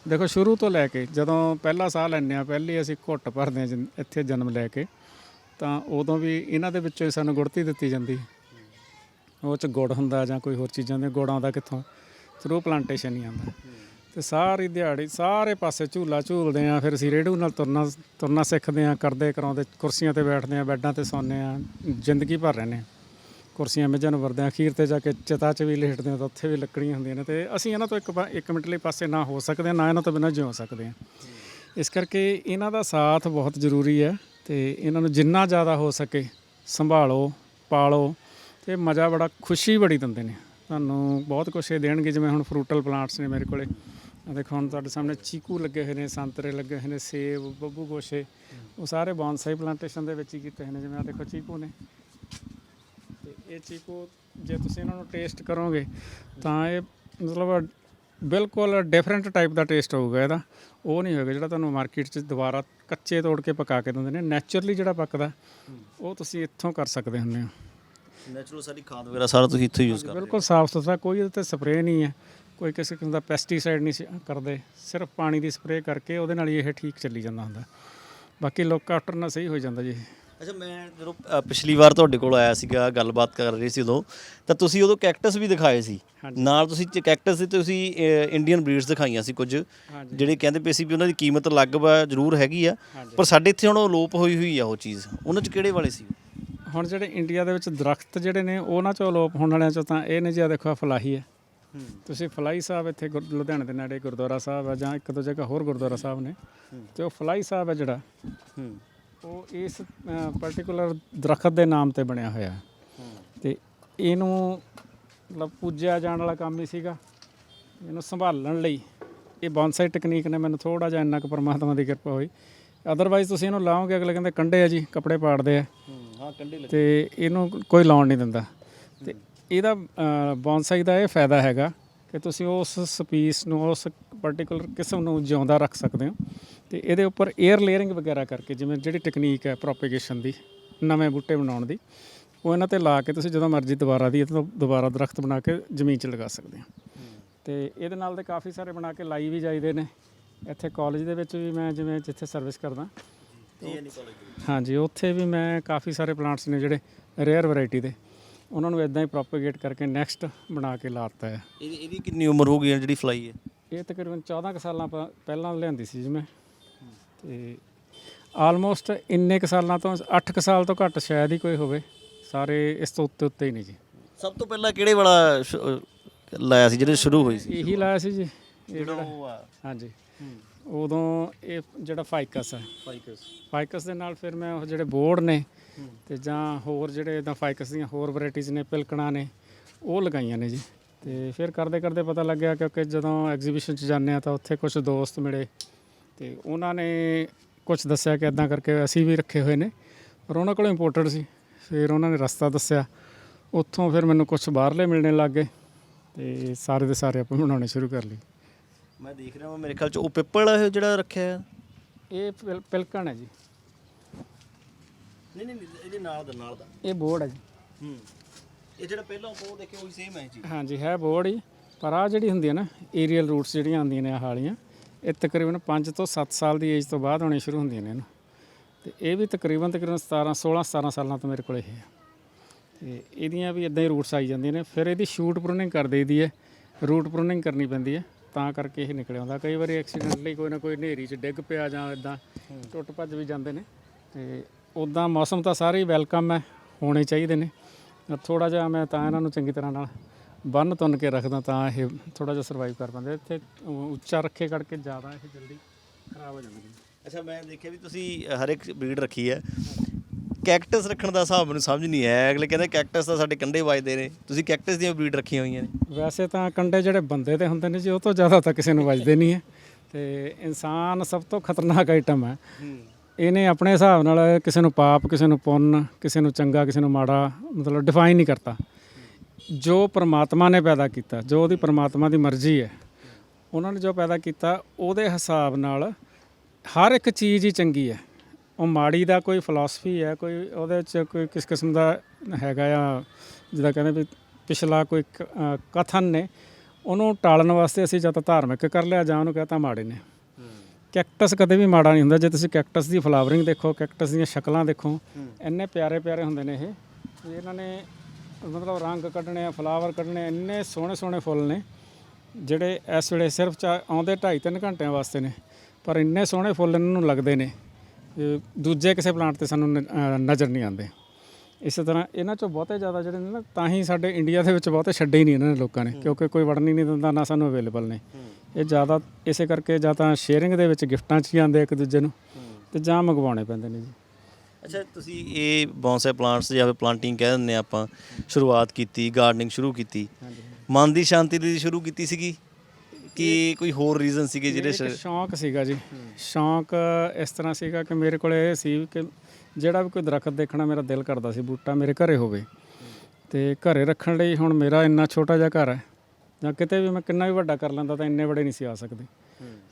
ਦੇਖੋ, ਸ਼ੁਰੂ ਤੋਂ ਲੈ ਕੇ, ਜਦੋਂ ਪਹਿਲਾ ਸਾਹ ਲੈਂਦੇ ਆ ਪਹਿਲੀ ਅਸੀਂ ਘੁੱਟ ਭਰਦੇ ਆ ਇੱਥੇ ਜਨਮ ਲੈ ਕੇ, ਤਾਂ ਉਦੋਂ ਵੀ ਇਹਨਾਂ ਦੇ ਵਿੱਚੋਂ ਹੀ ਸਾਨੂੰ ਗੁੜਤੀ ਦਿੱਤੀ ਜਾਂਦੀ ਉਹ ਚ ਗੁੜ ਹੁੰਦਾ ਜਾਂ ਕੋਈ ਹੋਰ ਚੀਜ਼ਾਂ ਦੇ, ਗੁੜ ਆਉਂਦਾ ਕਿੱਥੋਂ ਥਰੂ ਪਲਾਂਟੇਸ਼ਨ ਹੀ ਆਉਂਦਾ। ਤੇ ਸਾਰੀ ਦਿਹਾੜੀ, ਸਾਰੇ ਪਾਸੇ ਝੂਲਾ ਝੂਲਦੇ ਆ ਫਿਰ ਅਸੀਂ ਰੇੜੂ ਨਾਲ ਤੁਰਨਾ ਤੁਰਨਾ ਸਿੱਖਦੇ ਆ ਕਰਦੇ, ਕਰਾਉਂਦੇ, ਕੁਰਸੀਆਂ ਤੇ ਬੈਠਦੇ ਆ ਬੈੱਡਾਂ ਤੇ ਸੌਂਦੇ ਆ ਜ਼ਿੰਦਗੀ ਭਰ ਰਹਿੰਦੇ ਆ ਕੁਰਸੀਆਂ ਮੇਜ਼ਾਂ ਨੂੰ ਵਰਦੇ ਆ ਅਖੀਰ ਤੇ ਜਾ ਕੇ ਚਿਤਾ 'ਚ ਵੀ ਲੇਟਦੇ ਆ ਤਾਂ ਉੱਥੇ ਵੀ ਲੱਕੜੀਆਂ ਹੁੰਦੀਆਂ ਨੇ ਤੇ ਅਸੀਂ ਇਹਨਾਂ ਤੋਂ ਇੱਕ ਪਾ- ਇੱਕ ਮਿੰਟ ਲਈ ਪਾਸੇ ਨਾ ਹੋ ਸਕਦੇ ਹਾਂ, ਨਾ ਇਹਨਾਂ ਤੋਂ ਬਿਨਾਂ ਜਿਉ ਸਕਦੇ ਆ ਇਸ ਕਰਕੇ ਇਹਨਾਂ ਦਾ ਸਾਥ ਬਹੁਤ ਜ਼ਰੂਰੀ ਹੈ ਤੇ ਇਹਨਾਂ ਨੂੰ ਜਿੰਨਾ ਜ਼ਿਆਦਾ ਹੋ ਸਕੇ ਸੰਭਾਲੋ, ਪਾਲੋ ਤੇ ਮਜ਼ਾ ਬੜਾ ਖੁਸ਼ੀ ਬੜੀ ਦਿੰਦੇ ਨੇ। ਤੁਹਾਨੂੰ ਬਹੁਤ ਕੁਛ ਇਹ ਦੇਣਗੇ, ਜਿਵੇਂ ਹੁਣ ਫਰੂਟਲ ਪਲਾਂਟਸ ਨੇ ਮੇਰੇ ਕੋਲੇ। ਆਹ ਦੇਖੋ, ਹੁਣ ਤੁਹਾਡੇ ਸਾਹਮਣੇ ਚੀਕੂ ਲੱਗੇ ਹੋਏ ਨੇ, ਸੰਤਰੇ ਲੱਗੇ ਹੋਏ ਨੇ, ਸੇਬ, ਬੱਬੂ ਗੋਸ਼ੇ, ਉਹ ਸਾਰੇ ਬੌਨਸਾਈ ਪਲਾਂਟੇਸ਼ਨ ਦੇ ਵਿੱਚ ਹੀ ਕੀਤੇ ਹੋਏ ਨੇ, ਜਿਵੇਂ ਆ ਦੇਖੋ ਚੀਕੂ ਨੇ। ਇਹ ਚੀਕੂ ਜੇ ਤੁਸੀਂ ਇਹਨਾਂ ਨੂੰ ਟੇਸਟ ਕਰੋਗੇ ਤਾਂ ਇਹ ਮਤਲਬ ਬਿਲਕੁਲ ਡਿਫਰੈਂਟ ਟਾਈਪ ਦਾ ਟੇਸਟ ਹੋਊਗਾ ਇਹਦਾ। ਉਹ ਨਹੀਂ ਹੋਏਗਾ ਜਿਹੜਾ ਤੁਹਾਨੂੰ ਮਾਰਕੀਟ 'ਚ ਦੁਬਾਰਾ ਕੱਚੇ ਤੋੜ ਕੇ ਪਕਾ ਕੇ ਦਿੰਦੇ ਨੇ। ਨੈਚੁਰਲੀ ਜਿਹੜਾ ਪੱਕਦਾ ਉਹ ਤੁਸੀਂ ਇੱਥੋਂ ਕਰ ਸਕਦੇ ਹੁੰਦੇ ਹੋ। ਨੈਚੁਰਲ ਸਾਰੀ ਖਾਦ ਵਗੈਰਾ ਸਾਰਾ ਤੁਸੀਂ ਇੱਥੇ ਯੂਜ਼ ਕਰਦੇ ਬਿਲਕੁਲ ਸਾਫ਼ ਸੁਥਰਾ ਕੋਈ ਇਹਦੇ ਤੇ ਸਪਰੇਅ ਨਹੀਂ ਹੈ। ਕੋਈ ਕਿਸੇ ਕਿਸਮ ਦਾ ਪੈਸਟੀਸਾਈਡ ਨਹੀਂ ਸੀ- ਕਰਦੇ। ਸਿਰਫ ਪਾਣੀ ਦੀ ਸਪਰੇਅ ਕਰਕੇ ਉਹਦੇ ਨਾਲ ਹੀ ਇਹ ਠੀਕ ਚੱਲੀ ਜਾਂਦਾ ਹੁੰਦਾ। ਬਾਕੀ ਲੋਕ ਆਫਟਰ ਨਾਲ ਸਹੀ ਹੋ ਜਾਂਦਾ ਜੀ। ਅੱਛਾ ਮੈਂ ਜਦੋਂ ਅ, ਪਿਛਲੀ ਵਾਰ ਤੁਹਾਡੇ ਕੋਲ ਆਇਆ ਸੀਗਾ ਗੱਲਬਾਤ ਕਰ ਰਹੇ ਸੀ ਉਦੋਂ ਤਾਂ ਤੁਸੀਂ ਉਦੋਂ ਕੈਕਟਸ ਵੀ ਦਿਖਾਏ ਸੀ। ਨਾਲ ਤੁਸੀਂ ਕੈਕਟਸ ਦੇ ਤੁਸੀਂ ਇੰਡੀਅਨ ਬਰੀਡਸ ਦਿਖਾਈਆਂ ਸੀ ਕੁਝ ਜਿਹੜੇ ਕਹਿੰਦੇ ਪਏ ਸੀ ਵੀ ਉਹਨਾਂ ਦੀ ਕੀਮਤ ਅਲੱਗ ਵਾ ਜ਼ਰੂਰ ਹੈਗੀ ਆ। ਪਰ ਸਾਡੇ ਇੱਥੇ ਹੁਣ ਉਹ ਲੋਪ ਹੋਈ ਹੋਈ ਆ ਉਹ ਚੀਜ਼ ਉਹਨਾਂ 'ਚ ਕਿਹੜੇ ਵਾਲੇ ਸੀ? ਹੁਣ ਜਿਹੜੇ ਇੰਡੀਆ ਦੇ ਵਿੱਚ ਦਰਖਤ ਜਿਹੜੇ ਨੇ ਉਹਨਾਂ ਚੋਂ ਅਲੋਪ ਹੋਣ ਵਾਲਿਆਂ ਚੋਂ ਤਾਂ ਇਹ ਨੇ ਜੀ ਆਹ ਦੇਖੋ ਆਹ ਫਲਾਹੀ ਹੈ। ਤੁਸੀਂ ਫਲਾਈ ਸਾਹਿਬ ਇੱਥੇ ਗੁਰ- ਲੁਧਿਆਣੇ ਦੇ ਨੇੜੇ ਗੁਰਦੁਆਰਾ ਸਾਹਿਬ ਹੈ ਜਾਂ ਇੱਕ ਦੋ ਜਗ੍ਹਾ ਹੋਰ ਗੁਰਦੁਆਰਾ ਸਾਹਿਬ ਨੇ ਤੇ ਉਹ ਫਲਾਈ ਸਾਹਿਬ ਹੈ ਜਿਹੜਾ ਹੂੰ। ਉਹ ਇਸ ਪਾਰਟਿਕੂਲਰ ਦਰਖਤ ਦੇ ਨਾਮ ਤੇ ਬਣਿਆ ਹੋਇਆ ਹੈ। ਤੇ ਇਹਨੂੰ ਮਤਲਬ ਪੂਜਿਆ ਜਾਣ ਵਾਲਾ ਕੰਮ ਹੀ ਸੀਗਾ। ਇਹਨੂੰ ਸੰਭਾਲਣ ਲਈ ਇਹ ਬੌਨਸਾਈ ਟੈਕਨੀਕ ਨੇ ਮੈਨੂੰ ਥੋੜਾ ਜਿਹਾ ਇੰਨਾ ਕੁ ਪਰਮਾਤਮਾ ਦੀ ਕਿਰਪਾ ਹੋਈ। ਅਦਰਵਾਈਜ਼ ਤੁਸੀਂ ਇਹਨੂੰ ਲਾਓਗੇ ਅਗਲੇ ਕਹਿੰਦੇ ਕੰਡੇ ਆ ਜੀ ਕੱਪੜੇ ਪਾੜਦੇ ਆ। ਹਾਂ ਕੰਡੇ ਤੇ ਇਹਨੂੰ ਕੋਈ ਲਾਉਣ ਨਹੀਂ ਦਿੰਦਾ। ਤੇ ਇਹਦਾ ਬੌਨਸਾਈ ਦਾ ਇਹ ਫਾਇਦਾ ਹੈਗਾ ਕਿ ਤੁਸੀਂ ਉਸ ਸਪੀਸ ਨੂੰ ਉਸ ਪਾਰਟਿਕੂਲਰ ਕਿਸਮ ਨੂੰ ਜਿਉਂਦਾ ਰੱਖ ਸਕਦੇ ਹੋ। ਤੇ ਇਹਦੇ ਉੱਪਰ 에ਅਰ ਲੇਅਰਿੰਗ ਵਗੈਰਾ ਕਰਕੇ ਜਿਵੇਂ ਜਿਹੜੀ ਟੈਕਨੀਕ ਹੈ ਪ੍ਰੋਪੇਗੇਸ਼ਨ ਦੀ ਨਵੇਂ ਬੂਟੇ ਬਣਾਉਣ ਦੀ ਉਹ ਇਹਨਾਂ ਤੇ ਲਾ ਕੇ ਤੁਸੀਂ ਜਦੋਂ ਮਰਜ਼ੀ ਦੁਬਾਰਾ ਦੀ ਇਹ ਤੋਂ ਦੁਬਾਰਾ ਦਰਖਤ ਬਣਾ ਕੇ ਜ਼ਮੀਨ 'ਚ ਲਗਾ ਸਕਦੇ ਹੋ। ਤੇ ਇਹਦੇ ਨਾਲ ਦੇ ਕਾਫੀ ਸਾਰੇ ਬਣਾ ਕੇ ਲਾਈ ਵੀ ਜਾਈਦੇ ਨੇ। ਇੱਥੇ ਕਾਲਜ ਦੇ ਵਿੱਚ ਵੀ ਮੈਂ ਜਿਵੇਂ ਜਿੱਥੇ ਸਰਵਿਸ ਕਰਦਾ। ਹਾਂਜੀ ਉੱਥੇ ਵੀ ਮੈਂ ਕਾਫੀ ਸਾਰੇ ਪਲਾਂਟਸ ਨੇ ਜਿਹੜੇ ਰੇਅਰ ਵੈਰਾਈਟੀ ਦੇ। ਉਹਨਾਂ ਨੂੰ ਇਦਾਂ ਹੀ ਪ੍ਰੋਪੇਗੇਟ ਕਰਕੇ ਨੈਕਸਟ ਬਣਾ ਕੇ ਲਾਤਾ ਹੈ। ਇਹਦੀ ਇਹਦੀ ਕਿੰਨੀ ਉਮਰ ਹੋ ਗਈ ਹੈ ਜਿਹੜੀ ਫਲਾਈ ਹੈ? ਇਹ ਤਕਰੀਬਨ 14 ਕੁ ਸਾਲਾਂ ਪ- ਪਹਿਲਾਂ ਲਿਆਂਦੀ ਸੀ ਜੀ ਮੈਂ। ਤੇ ਆਲਮੋਸਟ ਇੰਨੇ ਕੁ ਸਾਲਾਂ ਤੋਂ 8 ਕੁ ਸਾਲ ਤੋਂ ਘੱਟ ਸ਼ਾਇਦ ਹੀ ਕੋਈ ਹੋਵੇ। ਸਾਰੇ ਇਸ ਤੋਂ ਉੱਤੇ ਉੱਤੇ ਹੀ ਨੇ ਜੀ। ਸਭ ਤੋਂ ਪਹਿਲਾਂ ਕਿਹੜੇ ਵਾਲਾ ਸ਼- ਅਹ ਲਾਇਆ ਸੀ ਜਿਹੜੇ ਸ਼ੁਰੂ ਹੋਈ ਸੀ? ਇਹੀ ਲਾਇਆ ਸੀ ਜੀ। ਇਹ ਜਿਹੜਾ ਹਾਂਜੀ। ਉਦੋਂ ਇਹ ਜਿਹੜਾ ਫਾਈਕਸ ਹੈ ਫਾਈਕਸ ਫਾਈਕਸ ਦੇ ਨਾਲ ਫਿਰ ਮੈਂ ਉਹ ਜਿਹੜੇ ਬੋਰਡ ਨੇ ਤੇ ਜਾਂ ਹੋਰ ਜਿਹੜੇ ਇਦਾਂ ਫਾਈਕਸ ਦੀਆਂ ਹੋਰ ਵੈਰਾਈਟੀਆਂ ਨੇ ਪਿਲਕਣਾ ਨੇ ਉਹ ਲਗਾਈਆਂ ਨੇ ਜੀ। ਤੇ ਫਿਰ ਕਰਦੇ ਕਰਦੇ ਪਤਾ ਲੱਗਿਆ ਕਿਉਂਕਿ ਜਦੋਂ ਐਗਜ਼ੀਬਿਸ਼ਨ 'ਚ ਜਾਂਦੇ ਆ ਤਾਂ ਉੱਥੇ ਕੁਝ ਦੋਸਤ ਮਿਲੇ ਤੇ ਉਹਨਾਂ ਨੇ ਕੁਝ ਦੱਸਿਆ ਕਿ ਇਦਾਂ ਕਰਕੇ ਅਸੀਂ ਵੀ ਰੱਖੇ ਹੋਏ ਨੇ। ਪਰ ਉਹਨਾਂ ਕੋਲ ਇੰਪੋਰਟਡ ਸੀ। ਫਿਰ ਉਹਨਾਂ ਨੇ ਰਸਤਾ ਦੱਸਿਆ। ਉੱਥੋਂ ਫਿਰ ਮੈਨੂੰ ਕੁਝ ਬਾਹਰਲੇ ਮਿਲਣੇ ਲੱਗ ਗਏ ਤੇ ਸਾਰੇ ਦੇ ਸਾਰੇ ਆਪਾਂ ਬਣਾਉਣੇ ਸ਼ੁਰੂ ਕਰ ਲਈ ਮੈਂ ਦੇਖ ਰਿਹਾ ਹਾਂ ਮੇਰੇ ਖਿਆਲ ਚ ਉਹ ਪਿੱਪਲ ਹੈ ਜਿਹੜਾ ਰੱਖਿਆ ਹੈ ਇਹ ਪਿਲ- ਪਿਲਕਣ ਹੈ ਜੀ। ਨਹੀਂ ਨਹੀਂ ਇਹਦੇ ਨਾਲ ਦਾ ਨਾਲ ਦਾ। ਇਹ ਬੋਰਡ ਹੈ ਜੀ। ਹੂੰ। ਇਹ ਜਿਹੜਾ ਪਹਿਲਾਂ ਉਹ ਦੇਖਿਆ ਉਹ ਸੇਮ ਹੈ ਜੀ ਹਾਂਜੀ ਹੈ ਬੋਰਡ ਹੀ ਪਰ ਆ ਜਿਹੜੀ ਹੁੰਦੀ ਹੈ ਨਾ ਏਰੀਅਲ ਰੂਟਸ ਜਿਹੜੀਆਂ ਆਉਂਦੀਆਂ ਨੇ ਆਹ ਵਾਲੀਆਂ ਇਹ ਤਕਰੀਬਨ 5 ਤੋਂ 7 ਸਾਲ ਦੀ ਏਜ ਤੋਂ ਬਾਅਦ ਆਉਣੀ ਸ਼ੁਰੂ ਹੁੰਦੀਆਂ ਨੇ ਇਹਨੂੰ। ਤੇ ਇਹ ਵੀ ਤਕਰੀਬਨ ਤਕਰੀਬਨ 17 16 17 ਸਾਲਾਂ ਤੋਂ ਮੇਰੇ ਕੋਲ ਇਹ ਹੈ। ਤੇ ਇਹਦੀਆਂ ਵੀ ਇਦਾਂ ਹੀ ਰੂਟਸ ਆਈ ਜਾਂਦੀਆਂ ਨੇ ਫਿਰ ਇਹਦੀ ਸ਼ੂਟ ਪ੍ਰੂਨਿੰਗ ਕਰ ਦੇਈਦੀ ਹੈ ਰੂਟ ਪ੍ਰੂਨਿੰਗ ਕਰਨੀ ਪੈਂਦੀ ਹੈ ਤਾਂ ਕਰਕੇ ਇਹ ਨਿਕਲ ਆਉਂਦਾ। ਕਈ ਵਾਰੀ ਐਕਸੀਡੈਂਟਲੀ ਕੋਈ ਨਾ ਕੋਈ ਹਨੇਰੀ 'ਚ ਡਿੱਗ ਪਿਆ ਜਾਂ ਇਦਾਂ ਟੁੱਟ ਭੱਜ ਵੀ ਜਾਂਦੇ ਨੇ ਤੇ ਉਦਾਂ ਮੌਸਮ ਤਾਂ ਸਾਰੇ ਹੀ ਵੈਲਕਮ ਹੈ ਹੋਣੇ ਚਾਹੀਦੇ ਨੇ। ਥੋੜਾ ਜਿਹਾ ਮੈਂ ਤਾਂ ਇਹਨਾਂ ਨੂੰ ਚੰਗੀ ਤਰ੍ਹਾਂ ਨਾਲ ਬੰਨ ਤੁੰਨ ਕੇ ਰੱਖਦਾ ਤਾਂ ਇਹ ਥੋੜਾ ਜਿਹਾ ਸਰਵਾਈਵ ਕਰ ਪਾਉਂਦੇ ਇੱਥੇ ਉੱਚਾ ਰੱਖੇ ਕਰਕੇ ਜ਼ਿਆਦਾ ਇਹ ਜਲਦੀ ਖਰਾਬ ਹੋ ਜਾਂਦੇ ਅੱਛਾ ਮੈਂ ਦੇਖਿਆ ਵੀ ਤੁਸੀਂ ਹਰ ਇੱਕ ਬਰੀਡ ਰੱਖੀ ਹੈ। ਕੈਕਟਸ ਰੱਖਣ ਦਾ ਹਿਸਾਬ ਮੈਨੂੰ ਸਮਝ ਨਹੀਂ ਆਇਆ। ਅਗਲੇ ਕਹਿੰਦੇ ਕੈਕਟਸ ਤਾਂ ਸਾਡੇ ਕੰਡੇ ਵੱਜਦੇ ਨੇ। ਤੁਸੀਂ ਕੈਕਟਸ ਦੀਆਂ ਬਰੀਡ ਰੱਖੀਆਂ ਹੋਈਆਂ ਨੇ। ਵੈਸੇ ਤਾਂ ਕੰਡੇ ਜਿਹੜੇ ਬੰਦੇ ਦੇ ਹੁੰਦੇ ਨੇ ਜੀ ਉਹ ਤੋਂ ਜ਼ਿਆਦਾ ਤਾਂ ਕਿਸੇ ਨੂੰ ਵੱਜਦੇ ਨਹੀਂ ਹੈ। ਤੇ ਇਨਸਾਨ ਸਭ ਤੋਂ ਖਤਰਨਾਕ ਆਈਟਮ ਹੈ। ਇਹਨੇ ਆਪਣੇ ਹਿਸਾਬ ਨਾਲ ਕਿਸੇ ਨੂੰ ਪਾਪ, ਕਿਸੇ ਨੂੰ ਪੁੰਨ, ਕਿਸੇ ਨੂੰ ਚੰਗਾ, ਕਿਸੇ ਨੂੰ ਮਾੜਾ ਮਤਲਬ ਡਿਫਾਈਨ ਨਹੀਂ ਕਰਤਾ। ਜੋ ਪਰਮਾਤਮਾ ਨੇ ਪੈਦਾ ਕੀਤਾ, ਜੋ ਉਹਦੀ ਪਰਮਾਤਮਾ ਦੀ ਮਰਜ਼ੀ ਹੈ, ਉਹਨਾਂ ਨੇ ਜੋ ਪੈਦਾ ਕੀਤਾ, ਉਹਦੇ ਹਿਸਾਬ ਨਾਲ ਹਰ ਇੱਕ ਚੀਜ਼ ਹੀ ਚੰਗੀ ਹੈ। ਉਹ ਮਾੜੀ ਦਾ ਕੋਈ ਫਿਲਾਸਫੀ ਹੈ, ਕੋਈ ਉਹਦੇ ਚ ਕੋਈ ਕਿਸ ਕਿਸਮ ਦਾ ਹੈਗਾ ਆ ਜਿਹਦਾ ਕਹਿੰਦੇ ਵੀ ਪਿਛਲਾ ਕੋਈ ਕ- ਕਥਨ ਨੇ, ਉਹਨੂੰ ਟਾਲਣ ਵਾਸਤੇ ਅਸੀਂ ਜਾਂ ਤਾਂ ਧਾਰਮਿਕ ਕਰ ਲਿਆ ਜਾਂ ਉਹਨੂੰ ਕਹਤਾ ਮਾੜੇ ਨੇ। ਕੈਕਟਸ ਕਦੇ ਵੀ ਮਾੜਾ ਨਹੀਂ ਹੁੰਦਾ। ਜੇ ਤੁਸੀਂ ਕੈਕਟਸ ਦੀ ਫਲਾਵਰਿੰਗ ਦੇਖੋ ਕੈਕਟਸ ਦੀਆਂ ਸ਼ਕਲਾਂ ਦੇਖੋ ਇੰਨੇ ਪਿਆਰੇ ਪਿਆਰੇ ਹੁੰਦੇ ਨੇ ਇਹ। ਇਹਨਾਂ ਨੇ ਮਤਲਬ ਰੰਗ ਕੱਢਣੇ ਆ ਫਲਾਵਰ ਕੱਢਣੇ ਇੰਨੇ ਸੋਹਣੇ ਸੋਹਣੇ ਫੁੱਲ ਨੇ ਜਿਹੜੇ ਇਸ ਵੇਲੇ ਸਿਰਫ ਚਾ- ਆਉਂਦੇ 2.5-3 ਘੰਟਿਆਂ ਵਾਸਤੇ ਨੇ ਪਰ ਇੰਨੇ ਸੋਹਣੇ ਫੁੱਲ ਇਹਨਾਂ ਨੂੰ ਲੱਗਦੇ ਨੇ ਦੂਜੇ ਕਿਸੇ ਪਲਾਂਟ ਤੇ ਸਾਨੂੰ ਨ- ਅਹ ਨਜ਼ਰ ਨਹੀਂ ਆਉਂਦੇ। ਇਸੇ ਤਰ੍ਹਾਂ ਇਹਨਾਂ ਚੋਂ ਬਹੁਤੇ ਜ਼ਿਆਦਾ ਜਿਹੜੇ ਨੇ ਨਾ ਤਾਂ ਹੀ ਸਾਡੇ ਇੰਡੀਆ ਦੇ ਵਿੱਚ ਬਹੁਤੇ ਛੱਡੇ ਹੀ ਨਹੀਂ ਇਹਨਾਂ ਨੇ ਲੋਕਾਂ ਨੇ ਕਿਉਂਕਿ ਕੋਈ ਵੜਨ ਹੀ ਨਹੀਂ ਦਿੰਦਾ ਨਾ ਸਾਨੂੰ ਅਵੇਲੇਬਲ ਨੇ। ਇਹ ਜ਼ਿਆਦਾ ਇਸੇ ਕਰਕੇ ਜਾਂ ਤਾਂ ਸ਼ੇਅਰਿੰਗ ਦੇ ਵਿੱਚ ਗਿਫਟਾਂ 'ਚ ਹੀ ਆਉਂਦੇ ਇੱਕ ਦੂਜੇ ਨੂੰ ਤੇ ਜਾਂ ਮੰਗਵਾਉਣੇ ਪੈਂਦੇ ਨੇ ਜੀ। ਅੱਛਾ ਤੁਸੀਂ ਇਹ ਬੌਂਸਾਈ ਪਲਾਂਟਸ ਜਾਂ ਫਿਰ ਪਲਾਂਟਿੰਗ ਕਹਿ ਦਿੰਦੇ ਆਪਾਂ ਸ਼ੁਰੂਆਤ ਕੀਤੀ ਗਾਰਡਨਿੰਗ ਸ਼ੁਰੂ ਕੀਤੀ। ਮਨ ਦੀ ਸ਼ਾਂਤੀ ਲਈ ਸ਼ੁਰੂ ਕੀਤੀ ਸੀਗੀ? ਕਿ ਕੋਈ ਹੋਰ ਰੀਜ਼ਨ ਸੀਗੇ ਜਿਹੜੇ ਸ਼ੌਂਕ ਸੀਗਾ ਜੀ। ਸ਼ੌਂਕ ਇਸ ਤਰ੍ਹਾਂ ਸੀਗਾ ਕਿ ਮੇਰੇ ਕੋਲ ਇਹ ਸੀ ਕਿ ਜਿਹੜਾ ਵੀ ਕੋਈ ਦਰਖਤ ਦੇਖਣਾ ਮੇਰਾ ਦਿਲ ਕਰਦਾ ਸੀ, ਬੂਟਾ ਮੇਰੇ ਘਰੇ ਹੋਵੇ। ਤੇ ਘਰੇ ਰੱਖਣ ਲਈ ਹੁਣ ਮੇਰਾ ਇੰਨਾ ਛੋਟਾ ਜਿਹਾ ਘਰ ਹੈ। ਜਾਂ ਕਿਤੇ ਵੀ ਮੈਂ ਕਿੰਨਾ ਵੀ ਵੱਡਾ ਕਰ ਲੈਂਦਾ ਤਾਂ ਇੰਨੇ ਵੱਡੇ ਨਹੀਂ ਸੀ ਆ ਸਕਦੇ।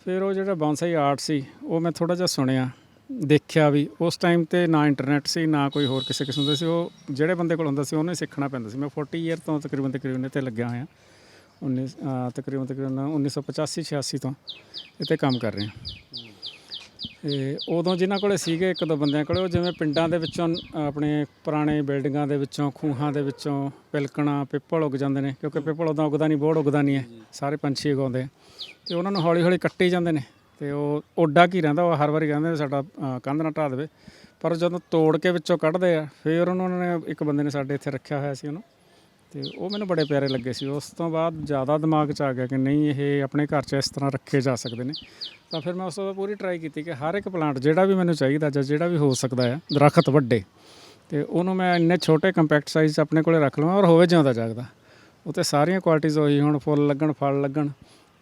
ਫਿਰ ਉਹ ਜਿਹੜਾ ਬੌਂਸਾਈ ਆਰਟ ਸੀ, ਉਹ ਮੈਂ ਥੋੜਾ ਜਿਹਾ ਸੁਣਿਆ, ਦੇਖਿਆ ਵੀ ਉਸ ਟਾਈਮ ਤੇ ਨਾ ਇੰਟਰਨੈਟ ਸੀ, ਨਾ ਕੋਈ ਹੋਰ ਕਿਸੇ ਕਿਸਮ ਦਾ ਸੀ। ਉਹ ਜਿਹੜੇ ਬੰਦੇ ਕੋਲ ਹੁੰਦਾ ਸੀ, ਉਹਨੇ ਸਿੱਖਣਾ ਪੈਂਦਾ ਸੀ। ਮੈਂ 40 ਇਅਰ ਤੋਂ ਤਕਰੀਬਨ ਤਕਰੀਬਨ ਇੱਥੇ ਲੱਗਿਆ ਹੋਇਆ। 19 ਅਹ ਤਕਰੀਬਨ ਤਕਰੀਬਨ 1985 86 ਤੋਂ ਇੱਥੇ ਕੰਮ ਕਰ ਰਿਹਾ। ਤੇ ਉਦੋਂ ਜਿਨ੍ਹਾਂ ਕੋਲੇ ਸੀਗੇ ਇੱਕ ਦੋ ਬੰਦਿਆਂ ਕੋਲੇ ਉਹ ਜਿਵੇਂ ਪਿੰਡਾਂ ਦੇ ਵਿੱਚੋਂ ਆਪਣੇ ਪੁਰਾਣੇ ਬਿਲਡਿੰਗਾਂ ਦੇ ਵਿੱਚੋਂ ਖੂਹਾਂ ਦੇ ਵਿੱਚੋਂ ਪਿਲਕਣਾ ਪਿੱਪਲ ਉੱਗ ਜਾਂਦੇ ਨੇ ਕਿਉਂਕਿ ਪਿੱਪਲ ਉਦੋਂ ਉੱਗਦਾ ਨਹੀਂ ਬੋੜ ਉੱਗਦਾ ਨਹੀਂ ਹੈ। ਸਾਰੇ ਪੰਛੀ ਉਗਾਉਂਦੇ ਤੇ ਉਹਨਾਂ ਨੂੰ ਹੌਲੀ ਹੌਲੀ ਕੱਟੀ ਜਾਂਦੇ ਨੇ ਤੇ ਉਹ ਓਡਾ ਕੀ ਰਹਿੰਦਾ ਉਹ ਹਰ ਵਾਰੀ ਕਹਿੰਦੇ ਸਾਡਾ ਕੰਧ ਨਾ ਢਾਹ ਦੇਵੇ। ਪਰ ਜਦੋਂ ਤੋੜ ਕੇ ਵਿੱਚੋਂ ਕੱਢਦੇ ਆ ਫਿਰ ਉਹਨਾਂ ਨੇ ਇੱਕ ਬੰਦੇ ਨੇ ਸਾਡੇ ਇੱਥੇ ਰੱਖਿਆ ਹੋਇਆ ਸੀ ਉਹਨੂੰ। ਤੇ ਉਹ ਮੈਨੂੰ ਬੜੇ ਪਿਆਰੇ ਲੱਗੇ ਸੀ। ਉਸ ਤੋਂ ਬਾਅਦ ਜ਼ਿਆਦਾ ਦਿਮਾਗ 'ਚ ਆ ਗਿਆ ਕਿ ਨਹੀਂ, ਇਹ ਆਪਣੇ ਘਰ 'ਚ ਇਸ ਤਰ੍ਹਾਂ ਰੱਖੇ ਜਾ ਸਕਦੇ ਨੇ। ਤਾਂ ਫਿਰ ਮੈਂ ਉਸ ਤੋਂ ਬਾਅਦ ਪੂਰੀ ਟਰਾਈ ਕੀਤੀ ਕਿ ਹਰ ਇੱਕ ਪਲਾਂਟ ਜਿਹੜਾ ਵੀ ਮੈਨੂੰ ਚਾਹੀਦਾ ਜਾਂ ਜਿਹੜਾ ਵੀ ਹੋ ਸਕਦਾ ਹੈ ਦਰਖਤ ਵੱਡੇ, ਤੇ ਉਹਨੂੰ ਮੈਂ ਇੰਨੇ ਛੋਟੇ ਕੰਪੈਕਟ ਸਾਈਜ਼ 'ਚ ਆਪਣੇ ਕੋਲੇ ਰੱਖ ਲਵਾਂ ਔਰ ਹੋਵੇ ਜਿਉਂਦਾ ਜਾਗਦਾ। ਉਹ ਤੇ ਸਾਰੀਆਂ ਕੁਆਲਿਟੀਆਂ ਉਹੀ ਹੁਣ, ਫੁੱਲ ਲੱਗਣ, ਫਲ ਲੱਗਣ,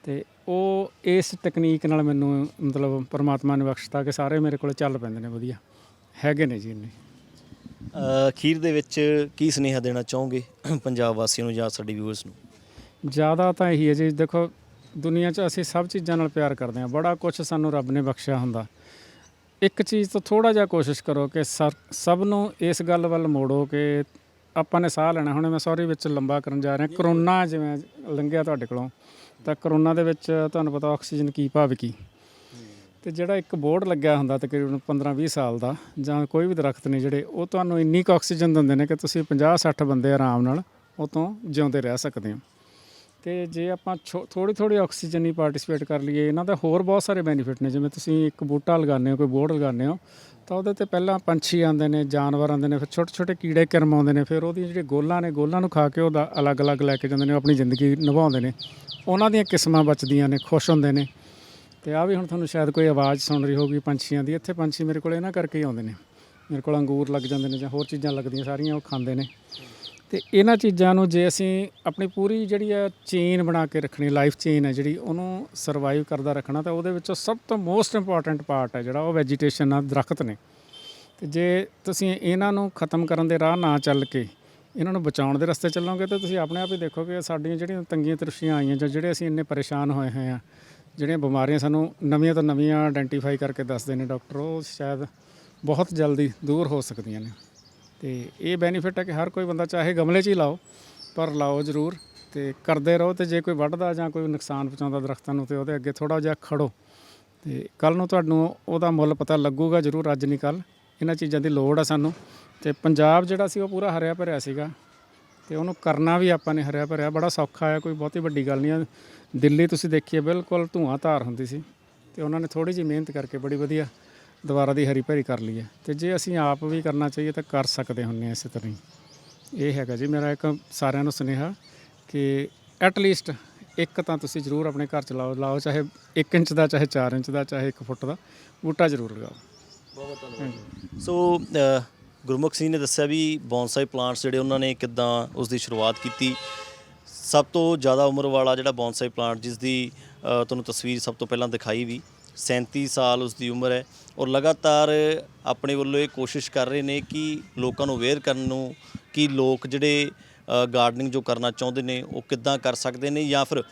ਤੇ ਉਹ ਇਸ ਤਕਨੀਕ ਨਾਲ ਮੈਨੂੰ ਮਤਲਬ ਪਰਮਾਤਮਾ ਨੇ ਬਖਸ਼ਤਾ ਕਿ ਸਾਰੇ ਮੇਰੇ ਕੋਲ ਚੱਲ ਪੈਂਦੇ ਨੇ, ਵਧੀਆ। ਹੈਗੇ ਨੇ ਜੀ ਇੰਨੇ। ਅਖੀਰ ਦੇ ਵਿੱਚ ਕੀ ਸੁਨੇਹਾ ਦੇਣਾ ਚਾਹੋਗੇ ਪੰਜਾਬ ਵਾਸੀਆਂ ਨੂੰ ਜਾਂ ਸਾਡੇ ਵਿਊਅਰਸ ਨੂੰ? ਜ਼ਿਆਦਾ ਤਾਂ ਇਹੀ ਹੈ ਜੀ, ਦੇਖੋ, ਦੁਨੀਆ 'ਚ ਅਸੀਂ ਸਭ ਚੀਜ਼ਾਂ ਨਾਲ ਪਿਆਰ ਕਰਦੇ ਹਾਂ, ਬੜਾ ਕੁਝ ਸਾਨੂੰ ਰੱਬ ਨੇ ਬਖਸ਼ਿਆ ਹੁੰਦਾ। ਇੱਕ ਚੀਜ਼ ਤੋਂ ਥੋੜਾ ਜਿਹਾ ਕੋਸ਼ਿਸ਼ ਕਰੋ ਕਿ ਸਰ- ਸਭ ਨੂੰ ਇਸ ਗੱਲ ਵੱਲ ਮੋੜੋ ਕਿ ਆਪਾਂ ਨੇ ਸਾਹ ਲੈਣਾ, ਹੁਣ ਮੈਂ ਸੌਰੀ ਵਿੱਚ ਲੰਬਾ ਕਰਨ ਜਾ ਰਿਹਾ, ਕਰੋਨਾ ਜਿਵੇਂ ਲੰਘਿਆ ਤੁਹਾਡੇ ਕੋਲੋਂ, ਤਾਂ ਕਰੋਨਾ ਦੇ ਵਿੱਚ ਤੁਹਾਨੂੰ ਪਤਾ ਆਕਸੀਜਨ ਕੀ, ਭਾਵ ਕੀ? ਤੇ ਜਿਹੜਾ ਇੱਕ ਬੋਰਡ ਲੱਗਿਆ ਹੁੰਦਾ ਤਕਰੀਬਨ 15-20 ਸਾਲ ਦਾ, ਜਾਂ ਕੋਈ ਵੀ ਦਰਖਤ ਨੇ ਜਿਹੜੇ, ਉਹ ਤੁਹਾਨੂੰ ਇੰਨੀ ਕੁ ਆਕਸੀਜਨ ਦਿੰਦੇ ਨੇ ਕਿ ਤੁਸੀਂ 50-60 ਬੰਦੇ ਆਰਾਮ ਨਾਲ ਉਹ ਤੋਂ ਜਿਉਂਦੇ ਰਹਿ ਸਕਦੇ ਹੋ। ਤੇ ਜੇ ਆਪਾਂ ਥੋੜੀ ਥੋੜੀ ਆਕਸੀਜਨ ਹੀ ਪਾਰਟਿਸਿਪੇਟ ਕਰ ਲਈਏ, ਇਹਨਾਂ ਦਾ ਹੋਰ ਬਹੁਤ ਸਾਰੇ ਬੈਨੀਫਿਟ ਨੇ, ਜਿਵੇਂ ਤੁਸੀਂ ਇੱਕ ਬੂਟਾ ਲਗਾਉਂਦੇ ਹੋ, ਕੋਈ ਬੋਰਡ ਲਗਾਉਂਦੇ ਹੋ, ਤਾਂ ਉਹਦੇ ਤੇ ਪਹਿਲਾਂ ਪੰਛੀ ਆਉਂਦੇ ਨੇ, ਜਾਨਵਰ ਆਉਂਦੇ ਨੇ, ਫਿਰ ਛੋਟੇ ਛੋਟੇ ਕੀੜੇ ਕਿਰਮ ਆਉਂਦੇ ਨੇ, ਫਿਰ ਉਹਦੀ ਜਿਹੜੇ ਗੋਲਾਂ ਨੇ, ਗੋਲਾਂ ਨੂੰ ਖਾ ਕੇ ਉਹਦਾ ਅਲੱਗ-ਅਲੱਗ ਲੈ ਕੇ ਜਾਂਦੇ ਨੇ ਆਪਣੀ ਜ਼ਿੰਦਗੀ ਨਿਭਾਉਂਦੇ ਨੇ। ਉਹਨਾਂ ਦੀਆਂ ਕਿਸਮਾਂ ਬਚਦੀਆਂ ਨੇ, ਖੁਸ਼ ਹੁੰਦੇ ਨੇ ਤੇ ਆ ਵੀ ਹੁਣ ਤੁਹਾਨੂੰ ਸ਼ਾਇਦ ਕੋਈ ਆਵਾਜ਼ ਸੁਣ ਰਹੀ ਹੋਗੀ ਪੰਛੀਆਂ ਦੀ। ਇੱਥੇ ਪੰਛੀ ਮੇਰੇ ਕੋਲ ਇਹਨਾਂ ਕਰਕੇ ਹੀ ਆਉਂਦੇ ਨੇ। ਮੇਰੇ ਕੋਲ ਅੰਗੂਰ ਲੱਗ ਜਾਂਦੇ ਨੇ ਜਾਂ ਹੋਰ ਚੀਜ਼ਾਂ ਲੱਗਦੀਆਂ, ਸਾਰੀਆਂ ਉਹ ਖਾਂਦੇ ਨੇ। ਤੇ ਇਹਨਾਂ ਚੀਜ਼ਾਂ ਨੂੰ ਜੇ ਅਸੀਂ ਆਪਣੀ ਪੂਰੀ ਜਿਹੜੀ ਆ ਚੇਨ ਬਣਾ ਕੇ ਰੱਖਣੀ, ਲਾਈਫ ਚੇਨ ਹੈ ਜਿਹੜੀ, ਉਹਨੂੰ ਸਰਵਾਈਵ ਕਰਦਾ ਰੱਖਣਾ, ਤਾਂ ਉਹਦੇ ਵਿੱਚੋਂ ਸਭ ਤੋਂ ਮੋਸਟ ਇੰਪੋਰਟੈਂਟ ਪਾਰਟ ਹੈ ਜਿਹੜਾ, ਉਹ ਵੈਜੀਟੇਸ਼ਨ ਆ, ਦਰਖਤ ਨੇ। ਤੇ ਜੇ ਤੁਸੀਂ ਇਹਨਾਂ ਨੂੰ ਖਤਮ ਕਰਨ ਦੇ ਰਾਹ ਨਾ ਚੱਲ ਕੇ ਇਹਨਾਂ ਨੂੰ ਬਚਾਉਣ ਦੇ ਰਸਤੇ ਚੱਲੋਗੇ, ਤਾਂ ਤੁਸੀਂ ਆਪਣੇ ਆਪ ਹੀ ਦੇਖੋਗੇ ਸਾਡੀਆਂ ਜਿਹੜੀਆਂ ਤੰਗੀਆਂ ਤਰਸ਼ੀਆਂ ਆਈਆਂ ਜਾਂ ਜਿਹੜੇ ਅਸੀਂ ਇੰਨੇ ਪਰੇਸ਼ਾਨ ਹੋਏ ਹੋਏ ਆ ਜਿਹੜੀਆਂ ਬਿਮਾਰੀਆਂ ਸਾਨੂੰ ਨਵੀਆਂ ਤੋਂ ਨਵੀਆਂ ਆਇਡੈਂਟੀਫਾਈ ਕਰਕੇ ਦੱਸਦੇ ਨੇ ਡਾਕਟਰ ਉਹ ਸ਼ਾਇਦ ਬਹੁਤ ਜਲਦੀ ਦੂਰ ਹੋ ਸਕਦੀਆਂ ਨੇ। ਤੇ ਇਹ ਬੈਨੀਫਿਟ ਹੈ ਕਿ ਹਰ ਕੋਈ ਬੰਦਾ ਚਾਹੇ ਗਮਲੇ 'ਚ ਹੀ ਲਾਓ, ਪਰ ਲਾਓ ਜ਼ਰੂਰ ਤੇ ਕਰਦੇ ਰਹੋ ਤੇ ਜੇ ਕੋਈ ਵੱਢਦਾ ਜਾਂ ਕੋਈ ਨੁਕਸਾਨ ਪਹੁੰਚਾਉਂਦਾ ਦਰਖਤਾਂ ਨੂੰ ਤੇ ਉਹਦੇ ਅੱਗੇ ਥੋੜਾ ਜਿਹਾ ਖੜੋ। ਤੇ ਕੱਲ ਨੂੰ ਤੁਹਾਨੂੰ ਉਹਦਾ ਮੁੱਲ ਪਤਾ ਲੱਗੂਗਾ ਜ਼ਰੂਰ ਅੱਜ ਨਹੀਂ ਕੱਲ ਇਹਨਾਂ ਚੀਜ਼ਾਂ ਦੀ ਲੋੜ ਆ ਸਾਨੂੰ। ਤੇ ਪੰਜਾਬ ਜਿਹੜਾ ਸੀ ਉਹ ਪੂਰਾ ਹਰਿਆ ਭਰਿਆ ਸੀਗਾ ਤੇ ਉਹਨੂੰ ਕਰਨਾ ਵੀ ਆਪਾਂ ਨੇ ਹਰਿਆ ਭਰਿਆ, ਬੜਾ ਸੌਖਾ ਹੈ ਕੋਈ ਬਹੁਤੀ ਵੱਡੀ ਗੱਲ ਨਹੀਂ ਹੈ ਦਿੱਲੀ ਤੁਸੀਂ ਦੇਖੀਏ ਬਿਲਕੁਲ ਧੂਆਂ ਧਾਰ ਹੁੰਦੀ ਸੀ ਤੇ ਉਹਨਾਂ ਨੇ ਥੋੜੀ ਜਿਹੀ ਮਿਹਨਤ ਕਰਕੇ ਬੜੀ ਵਧੀਆ ਦੁਬਾਰਾ ਦੀ ਹਰੀ ਭਰੀ ਕਰ ਲਈ ਹੈ। ਤੇ ਜੇ ਅਸੀਂ ਆਪ ਵੀ ਕਰਨਾ ਚਾਹੀਏ ਤਾਂ ਕਰ ਸਕਦੇ ਹੁੰਨੇ ਹਾਂ ਇਸੇ ਤਰ੍ਹਾਂ ਹੀ। ਇਹ ਹੈਗਾ ਜੀ ਮੇਰਾ ਇੱਕ ਸਾਰਿਆਂ ਨੂੰ ਸੁਨੇਹਾ ਕਿ ਐਟ ਲੀਸਟ ਇੱਕ ਤਾਂ ਤੁਸੀਂ ਜ਼ਰੂਰ ਆਪਣੇ ਘਰ ਚ ਲਾਓ ਲਾਓ ਚਾਹੇ 1 ਇੰਚ ਦਾ ਚਾਹੇ 4 ਇੰਚ ਦਾ ਚਾਹੇ 1 ਫੁੱਟ ਦਾ ਬੂਟਾ ਜ਼ਰੂਰ ਲਗਾਓ। ਬਹੁਤ ਧੰਨਵਾਦ। ਸੋ ਗੁਰਮੁਖ ਸਿੰਘ ਨੇ ਦੱਸਿਆ ਵੀ ਬੌਨਸਾਈ ਪਲਾਂਟਸ ਜਿਹੜੇ ਉਹਨਾਂ ਨੇ ਕਿੱਦਾਂ ਉਸ ਦੀ ਸ਼ੁਰੂਆਤ ਕੀਤੀ। ਸਭ ਤੋਂ ਜ਼ਿਆਦਾ ਉਮਰ ਵਾਲਾ ਜਿਹੜਾ ਬੌਨਸਾਈ ਪਲਾਂਟ, ਜਿਸ ਦੀ ਤੁਹਾਨੂੰ ਤਸਵੀਰ ਸਭ ਤੋਂ ਪਹਿਲਾਂ ਦਿਖਾਈ ਵੀ 37 ਸਾਲ ਉਸ ਦੀ ਉਮਰ ਹੈ ਔਰ ਲਗਾਤਾਰ ਆਪਣੇ ਵੱਲੋਂ ਇਹ ਕੋਸ਼ਿਸ਼ ਕਰ ਰਹੇ ਨੇ ਕਿ ਲੋਕਾਂ ਨੂੰ ਅਵੇਅਰ ਕਰਨ ਨੂੰ, ਕਿ ਲੋਕ ਜਿਹੜੇ ਗਾਰਡਨਿੰਗ ਜੋ ਕਰਨਾ ਚਾਹੁੰਦੇ ਨੇ, ਉਹ ਕਿੱਦਾਂ ਕਰ ਸਕਦੇ ਨੇ ਜਾਂ ਫਿਰ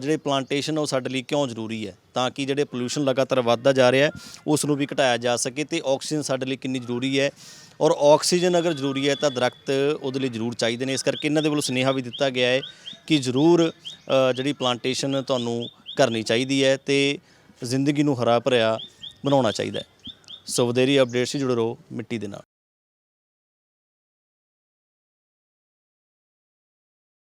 ਜਿਹੜੇ ਪਲਾਂਟੇਸ਼ਨ ਉਹ ਸਾਡੇ ਲਈ ਕਿਉਂ ਜ਼ਰੂਰੀ ਹੈ, ਤਾਂ ਕਿ ਜਿਹੜੇ ਪੋਲੂਸ਼ਨ ਲਗਾਤਾਰ ਵੱਧਦਾ ਜਾ ਰਿਹਾ ਉਸ ਨੂੰ ਵੀ ਘਟਾਇਆ ਜਾ ਸਕੇ ਤੇ ਆਕਸੀਜਨ ਸਾਡੇ ਲਈ ਕਿੰਨੀ ਜ਼ਰੂਰੀ ਹੈ। ਔਰ ਆਕਸੀਜਨ ਅਗਰ ਜ਼ਰੂਰੀ ਹੈ ਤਾਂ ਦਰਖਤ ਉਹਦੇ ਲਈ ਜ਼ਰੂਰ ਚਾਹੀਦੇ ਨੇ। ਇਸ ਕਰਕੇ ਇਹਨਾਂ ਦੇ ਵੱਲੋਂ ਸੁਨੇਹਾ ਵੀ ਦਿੱਤਾ ਗਿਆ ਹੈ ਕਿ ਜ਼ਰੂਰ ਜਿਹੜੀ ਪਲਾਂਟੇਸ਼ਨ ਤੁਹਾਨੂੰ ਕਰਨੀ ਚਾਹੀਦੀ ਹੈ ਤੇ ਜ਼ਿੰਦਗੀ ਨੂੰ ਹਰਾ ਭਰਿਆ ਬਣਾਉਣਾ ਚਾਹੀਦਾ ਹੈ। ਸੋ ਵਧੇਰੀ ਅਪਡੇਟਸ ਜੁੜੇ ਰਹੋ ਮਿੱਟੀ ਦੇ ਨਾਲ।